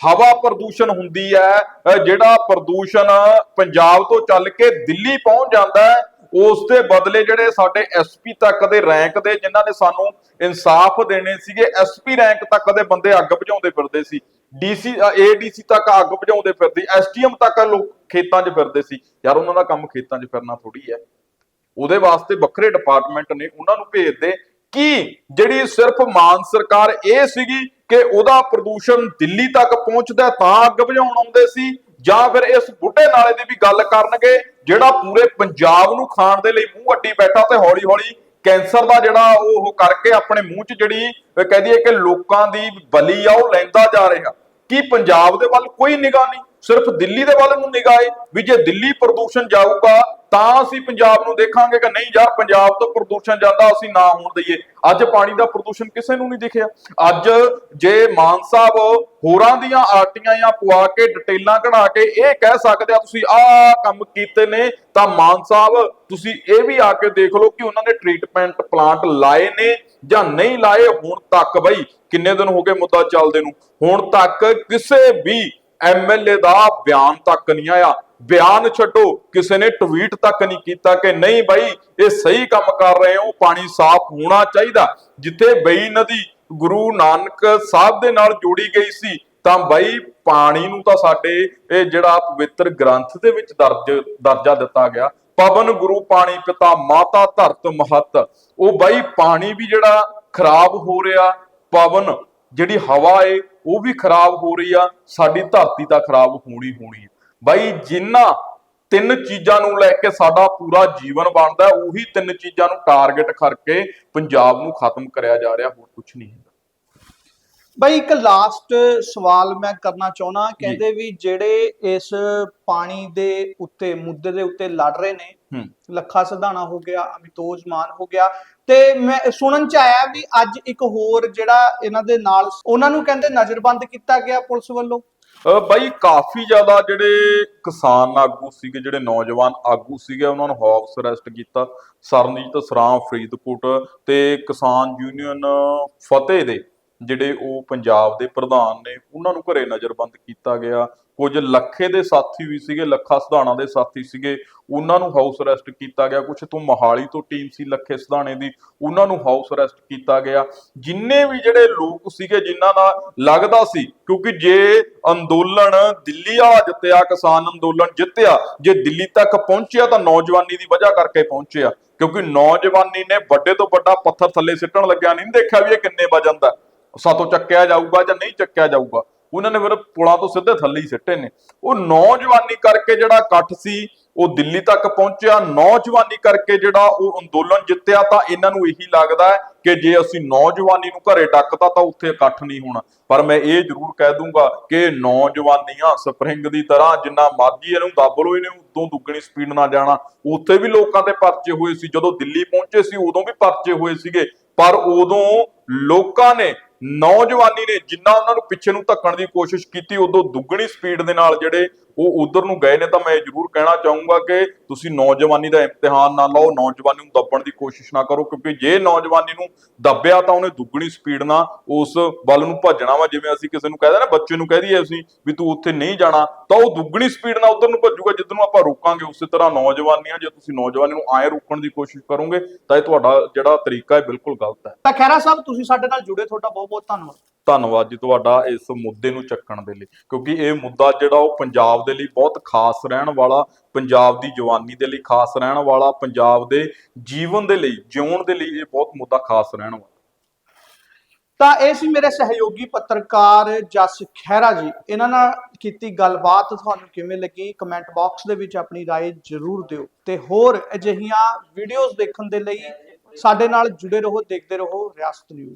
ਹਵਾ ਪ੍ਰਦੂਸ਼ਣ ਹੁੰਦੀ ਹੈ ਜਿਹੜਾ ਪ੍ਰਦੂਸ਼ਣ ਪੰਜਾਬ ਤੋਂ ਚੱਲ ਕੇ ਦਿੱਲੀ ਪਹੁੰਚ ਜਾਂਦਾ ਹੈ, ਉਸ ਦੇ ਬਦਲੇ ਜਿਹੜੇ ਸਾਡੇ ਐਸਪੀ ਤੱਕ ਦੇ ਰੈਂਕ ਦੇ, ਜਿਨ੍ਹਾਂ ਨੇ ਸਾਨੂੰ ਇਨਸਾਫ ਦੇਣੇ ਸੀਗੇ ਐਸਪੀ ਰੈਂਕ ਤੱਕ ਦੇ ਬੰਦੇ ਅੱਗ ਬੁਝਾਉਂਦੇ ਫਿਰਦੇ ਸੀ। ਡੀਸੀ ਏਡੀਸੀ ਤੱਕ ਅੱਗ ਬੁਝਾਉਂਦੇ ਫਿਰਦੇ ਐਸਟੀਐਮ ਤੱਕ ਲੋਕ ਖੇਤਾਂ 'ਚ ਫਿਰਦੇ ਸੀ। ਯਾਰ, ਉਹਨਾਂ ਦਾ ਕੰਮ ਖੇਤਾਂ 'ਚ ਫਿਰਨਾ ਥੋੜੀ ਹੈ। ਉਹਦੇ ਵਾਸਤੇ ਵੱਖਰੇ ਡਿਪਾਰਟਮੈਂਟ ਨੇ ਉਹਨਾਂ ਨੂੰ ਭੇਜਦੇ ਕੀ ਜਿਹੜੀ ਸਿਰਫ ਮਾਨ ਸਰਕਾਰ ਇਹ ਸੀਗੀ ਕਿ ਉਹਦਾ ਪ੍ਰਦੂਸ਼ਣ ਦਿੱਲੀ ਤੱਕ ਪਹੁੰਚਦਾ ਤਾਂ ਅੱਗ ਬੁਝਾਉਣ ਆਉਂਦੇ ਸੀ? ਜਾਂ ਫਿਰ ਇਸ ਬੁੱਢੇ ਨਾਲੇ ਦੀ ਵੀ ਗੱਲ ਕਰਨਗੇ, ਜਿਹੜਾ ਪੂਰੇ ਪੰਜਾਬ ਨੂੰ ਖਾਣ ਦੇ ਲਈ ਮੂੰਹ ਅੱਡੀ ਬੈਠਾ ਤੇ ਹੌਲੀ ਹੌਲੀ ਕੈਂਸਰ ਦਾ ਜਿਹੜਾ ਉਹ ਕਰਕੇ ਆਪਣੇ ਮੂੰਹ 'ਚ ਜਿਹੜੀ ਅਹ ਕਹਿ ਦਈਏ ਕਿ ਲੋਕਾਂ ਦੀ ਬਲੀ ਆ, ਉਹ ਲੈਂਦਾ ਜਾ ਰਿਹਾ। ਕੀ ਪੰਜਾਬ ਦੇ ਵੱਲ ਕੋਈ ਨਿਗਾਹ ਨਹੀਂ? ਸਿਰਫ ਦਿੱਲੀ ਦੇ ਵੱਲ ਨੂੰ ਨਿਗਾਏ ਵੀ ਜੇ ਦਿੱਲੀ ਪ੍ਰਦੂਸ਼ਣ ਜਾਊਗਾ, ਤਾਂ ਅਸੀਂ ਪੰਜਾਬ ਨੂੰ ਦੇਖਾਂਗੇ ਕਿ ਨਹੀਂ ਯਾਰ, ਪੰਜਾਬ ਤੋਂ ਪ੍ਰਦੂਸ਼ਣ ਜਾਂਦਾ ਅਸੀਂ ਨਾ ਹੋਣ ਦਈਏ। ਅੱਜ ਪਾਣੀ ਦਾ ਪ੍ਰਦੂਸ਼ਣ ਕਿਸੇ ਨੂੰ ਨਹੀਂ ਦਿਖਿਆ। ਅੱਜ ਜੇ ਮਾਨ ਸਾਹਿਬ ਹੋਰਾਂ ਦੀਆਂ ਆਰਟੀਆਂ ਜਾਂ ਪਵਾ ਕੇ ਡਿਟੇਲਾਂ ਕਢਾ ਕੇ ਇਹ ਕਹਿ ਸਕਦੇ ਆ, ਤੁਸੀਂ ਆਹ ਕੰਮ ਕੀਤੇ ਨੇ, ਤਾਂ ਮਾਨ ਸਾਹਿਬ, ਤੁਸੀਂ ਇਹ ਵੀ ਆ ਕੇ ਦੇਖ ਲਓ ਕਿ ਉਹਨਾਂ ਨੇ ਟ੍ਰੀਟਮੈਂਟ ਪਲਾਂਟ ਲਾਏ ਨੇ ਜਾਂ ਨਹੀਂ ਲਾਏ, ਹੁਣ ਤੱਕ ਬਈ, ਕਿੰਨੇ ਦਿਨ ਹੋ ਗਏ ਮੁੱਦਾ ਚੱਲਦੇ ਨੂੰ। ਹੁਣ ਤੱਕ ਕਿਸੇ ਵੀ ਐਮਐਲਏ ਦਾ ਬਿਆਨ ਤੱਕ ਨਹੀਂ ਆਇਆ। ਬਿਆਨ ਛੱਡੋ, ਕਿਸੇ ਨੇ ਟਵੀਟ ਤੱਕ ਨਹੀਂ ਕੀਤਾ ਕਿ ਨਹੀਂ ਬਾਈ, ਇਹ ਸਹੀ ਕੰਮ ਕਰ ਰਹੇ ਹੋ, ਪਾਣੀ ਸਾਫ਼ ਹੋਣਾ ਚਾਹੀਦਾ। ਜਿੱਥੇ ਬਈ ਨਦੀ ਗੁਰੂ ਨਾਨਕ ਸਾਹਿਬ ਦੇ ਨਾਲ ਜੋੜੀ ਗਈ ਸੀ, ਤਾਂ ਬਾਈ ਪਾਣੀ ਨੂੰ ਤਾਂ ਸਾਡੇ ਇਹ ਜਿਹੜਾ ਪਵਿੱਤਰ ਗ੍ਰੰਥ ਦੇ ਵਿੱਚ ਦਰਜ, ਦਰਜਾ ਦਿੱਤਾ ਗਿਆ। ਪਵਨ ਗੁਰੂ, ਪਾਣੀ ਪਿਤਾ, ਮਾਤਾ ਧਰਤ ਮਹਤ। ਉਹ ਬਾਈ ਪਾਣੀ ਵੀ ਜਿਹੜਾ ਖਰਾਬ ਹੋ ਰਿਹਾ, ਪਵਨ ਜਿਹੜੀ ਹਵਾ ਏ ਉਹ ਵੀ ਖਰਾਬ ਹੋ ਰਹੀ ਆ ਸਾਡੀ ਧਰਤੀ ਤਾਂ ਖਰਾਬ ਹੋਣੀ ਹੋਣੀ ਹੈ ਬਾਈ ਜਿੰਨਾ ਤਿੰਨ ਚੀਜ਼ਾਂ ਨੂੰ ਲੈ ਕੇ ਸਾਡਾ ਪੂਰਾ ਜੀਵਨ ਬਣਦਾ ਉਹੀ ਤਿੰਨ ਚੀਜ਼ਾਂ ਨੂੰ ਟਾਰਗੇਟ ਕਰਕੇ ਪੰਜਾਬ ਨੂੰ ਖਤਮ ਕਰਿਆ ਜਾ ਰਿਹਾ ਹੋਰ ਕੁਝ ਨਹੀਂ ਹੈ ਬਈ ਇੱਕ ਲਾਸਟ ਸਵਾਲ ਮੈਂ ਕਰਨਾ ਚਾਹੁੰਦਾ ਕਹਿੰਦੇ ਵੀ ਜਿਹੜੇ ਇਸ ਪਾਣੀ ਦੇ ਉੱਤੇ ਮੁੱਦੇ ਦੇ ਉੱਤੇ ਲੜ ਰਹੇ ਨੇ ਲੱਖਾ ਸਿਧਾਣਾ ਹੋ ਗਿਆ ਅਮਿਤੋਜ ਮਾਨ ਹੋ ਗਿਆ। ਤੇ ਮੈਂ ਸੁਣਨ ਚ ਆਇਆ ਵੀ ਅੱਜ ਇੱਕ ਹੋਰ ਜਿਹੜਾ ਇਹਨਾਂ ਦੇ ਨਾਲ ਉਹਨਾਂ ਨੂੰ ਕਹਿੰਦੇ ਨਜ਼ਰਬੰਦ ਕੀਤਾ ਗਿਆ ਪੁਲਿਸ ਵੱਲੋਂ। ਬਾਈ ਕਾਫੀ ਜ਼ਿਆਦਾ ਜਿਹੜੇ ਕਿਸਾਨ ਆਗੂ ਸੀਗੇ ਜਿਹੜੇ ਨੌਜਵਾਨ ਆਗੂ ਸੀਗੇ ਉਹਨਾਂ ਨੂੰ ਹਾਊਸ ਅਰੈਸਟ ਕੀਤਾ। ਸਰਨਜੀਤ ਸਰਾਮ ਫਰੀਦਕੋਟ ਤੇ ਕਿਸਾਨ ਯੂਨੀਅਨ ਫਤਿਹ ਦੇ ਜਿਹੜੇ ਉਹ ਪੰਜਾਬ ਦੇ ਪ੍ਰਧਾਨ ਨੇ ਉਹਨਾਂ ਨੂੰ ਘਰੇ ਨਜ਼ਰਬੰਦ ਕੀਤਾ ਗਿਆ। ਕੁਝ ਲੱਖੇ ਦੇ ਸਾਥੀ ਵੀ ਸੀਗੇ, ਲੱਖਾ ਸਿਧਾਣਾ ਦੇ ਸਾਥੀ ਸੀਗੇ। ਉਹਨਾਂ ਨੂੰ ਹਾਊਸ ਅਰੈਸਟ ਕੀਤਾ ਗਿਆ। ਕੁਝ ਤੋਂ ਮੋਹਾਲੀ ਤੋਂ ਟੀਮ ਸੀ ਲੱਖੇ ਸਿਧਾਣੇ ਦੀ, ਉਹਨਾਂ ਨੂੰ ਹਾਊਸ ਅਰੈਸਟ ਕੀਤਾ ਗਿਆ। ਜਿੰਨੇ ਵੀ ਜਿਹੜੇ ਲੋਕ ਸੀਗੇ, ਜਿਨ੍ਹਾਂ ਦਾ ਲੱਗਦਾ ਸੀ, ਕਿਉਂਕਿ ਜੇ ਅੰਦੋਲਨ ਦਿੱਲੀ ਆ ਜਿੱਤਿਆ, ਕਿਸਾਨ ਅੰਦੋਲਨ ਜਿੱਤਿਆ, ਜੇ ਦਿੱਲੀ ਤੱਕ ਪਹੁੰਚਿਆ, ਤਾਂ ਨੌਜਵਾਨੀ ਦੀ ਵਜ੍ਹਾ ਕਰਕੇ ਪਹੁੰਚਿਆ। ਕਿਉਂਕਿ ਨੌਜਵਾਨੀ ਨੇ ਵੱਡੇ ਤੋਂ ਵੱਡਾ ਪੱਥਰ ਥੱਲੇ ਸਿੱਟਣ ਲੱਗਿਆ, ਨਹੀਂ ਦੇਖਿਆ ਵੀ ਇਹ ਕਿੰਨੇ ਵਜਨ ਦਾ। ਸਾਤੋਂ ਚੱਕਿਆ ਜਾਊਗਾ ਜਾਂ ਨਹੀਂ ਚੱਕਿਆ ਜਾਊਗਾ। ਉਹਨਾਂ ਨੇ ਫਿਰ ਪੁਲਾਂ ਤੋਂ ਸਿੱਧੇ ਥੱਲੇ ਹੀ ਸਿੱਟੇ ਨੇ। ਉਹ ਨੌਜਵਾਨੀ ਕਰਕੇ ਜਿਹੜਾ ਇਕੱਠ ਸੀ, ਉਹ ਦਿੱਲੀ ਤੱਕ ਪਹੁੰਚਿਆ। ਨੌਜਵਾਨੀ ਕਰਕੇ ਜਿਹੜਾ ਉਹ ਅੰਦੋਲਨ ਜਿੱਤਿਆ, ਤਾਂ ਇਹਨਾਂ ਨੂੰ ਇਹੀ ਲੱਗਦਾ ਹੈ ਕਿ ਜੇ ਅਸੀਂ ਨੌਜਵਾਨੀ ਨੂੰ ਘਰੇ ਡੱਕਤਾ, ਤਾਂ ਉੱਥੇ ਇਕੱਠ ਨਹੀਂ ਹੋਣਾ। ਪਰ ਮੈਂ ਇਹ ਜ਼ਰੂਰ ਕਹਿ ਦੂੰਗਾ ਕਿ ਨੌਜਵਾਨੀਆਂ ਸਪਰਿੰਗ ਦੀ ਤਰ੍ਹਾਂ ਜਿੰਨਾ ਮਰਜ਼ੀ ਇਹਨੂੰ ਦੱਬ ਲੋ ਇਹਨੇ ਉਦੋਂ ਦੁੱਗਣੀ ਸਪੀਡ ਨਾਲ ਜਾਣਾ। ਉੱਥੇ ਵੀ ਲੋਕਾਂ ਦੇ ਪਰਚੇ ਹੋਏ ਸੀ। ਜਦੋਂ ਦਿੱਲੀ ਪਹੁੰਚੇ ਸੀ, ਉਦੋਂ ਵੀ ਪਰਚੇ ਹੋਏ ਸੀਗੇ। ਪਰ ਉਦੋਂ ਲੋਕਾਂ ਨੇ ਨੌਜਵਾਨੀ ਨੇ ਜਿੰਨਾ ਉਹਨਾਂ ਨੂੰ ਪਿੱਛੇ ਨੂੰ ਧੱਕਣ ਦੀ ਕੋਸ਼ਿਸ਼ ਕੀਤੀ, ਉਦੋਂ ਦੁੱਗਣੀ ਸਪੀਡ ਦੇ ਨਾਲ ਜਿਹੜੇ ਉਹ ਉਧਰ ਨੂੰ ਗਏ ਨੇ ਤਾਂ ਮੈਂ ਇਹ ਜ਼ਰੂਰ ਕਹਿਣਾ ਚਾਹੂੰਗਾ ਕਿ ਤੁਸੀਂ ਨੌਜਵਾਨੀ ਦਾ ਇਮਤਿਹਾਨ ਨਾ ਲਓ, ਨੌਜਵਾਨੀ ਨੂੰ ਦੱਬਣ ਦੀ ਕੋਸ਼ਿਸ਼ ਨਾ ਕਰੋ, ਕਿਉਂਕਿ ਜੇ ਨੌਜਵਾਨੀ ਨੂੰ ਦੱਬਿਆ ਤਾਂ ਉਹਨੇ ਦੁੱਗਣੀ ਸਪੀਡ ਨਾਲ ਉਸ ਵੱਲ ਨੂੰ ਭੱਜਣਾ ਵਾ, ਜਿਵੇਂ ਅਸੀਂ ਕਿਸੇ ਨੂੰ ਕਹਿੰਦੇ ਨਾ, ਬੱਚੇ ਨੂੰ ਕਹਿ ਦਈਏ ਅਸੀਂ ਵੀ ਤੂੰ ਉੱਥੇ ਨਹੀਂ ਜਾਣਾ, ਤਾਂ ਉਹ ਦੁੱਗਣੀ ਸਪੀਡ ਨਾਲ ਉਧਰ ਨੂੰ ਭੱਜੂਗਾ ਜਿੱਦ ਨੂੰ ਆਪਾਂ ਰੋਕਾਂਗੇ, ਉਸੇ ਤਰ੍ਹਾਂ ਨੌਜਵਾਨੀ ਆ ਜੇ ਤੁਸੀਂ ਨੌਜਵਾਨੀ ਨੂੰ ਆਏ ਰੋਕਣ ਦੀ ਕੋਸ਼ਿਸ਼ ਕਰੋਗੇ, ਤਾਂ ਇਹ ਤੁਹਾਡਾ ਜਿਹੜਾ ਤਰੀਕਾ ਹੈ, ਬਿਲਕੁਲ ਗਲਤ ਹੈ। ਤਾਂ ਖੈਰਾ ਸਾਹਿਬ, ਤੁਸੀਂ ਸਾਡੇ ਨਾਲ ਜੁੜੇ, ਤੁਹਾਡਾ ਬਹੁਤ ਬਹੁਤ ਧੰਨਵਾਦ। ਧੰਨਵਾਦ ਜੀ ਤੁਹਾਡਾ ਇਸ ਮੁੱਦੇ ਨੂੰ ਚੱਕਣ ਦੇ ਲਈ ਕਿਉਂਕਿ ਇਹ ਮੁੱਦਾ ਜਿਹੜਾ ਉਹ ਪੰਜਾਬ ਦੇ ਲਈ ਬਹੁਤ ਖਾਸ ਰਹਿਣ ਵਾਲਾ ਪੰਜਾਬ ਦੀ ਜਵਾਨੀ ਦੇ ਲਈ ਖਾਸ ਰਹਿਣ ਵਾਲਾ ਪੰਜਾਬ ਦੇ ਜੀਵਨ ਦੇ ਲਈ ਜਿਉਣ ਦੇ ਲਈ ਇਹ ਬਹੁਤ ਮੁੱਦਾ ਖਾਸ ਰਹਿਣ ਵਾਲਾ ਤਾਂ ਇਹ ਸੀ ਮੇਰੇ ਸਹਿਯੋਗੀ ਪੱਤਰਕਾਰ ਜਸ ਖਹਿਰਾ ਜੀ ਇਹਨਾਂ ਨਾਲ ਕੀਤੀ ਗੱਲਬਾਤ ਤੁਹਾਨੂੰ ਕਿਵੇਂ ਲੱਗੀ ਕਮੈਂਟ ਬਾਕਸ ਦੇ ਵਿੱਚ ਆਪਣੀ رائے ਜ਼ਰੂਰ ਦਿਓ ਤੇ ਹੋਰ ਅਜਿਹੀਆਂ ਵੀਡੀਓਜ਼ ਦੇਖਣ ਦੇ ਲਈ ਸਾਡੇ ਨਾਲ ਜੁੜੇ ਰਹੋ ਦੇਖਦੇ ਰਹੋ ਰਿਆਸਤ ਨਿਊਜ਼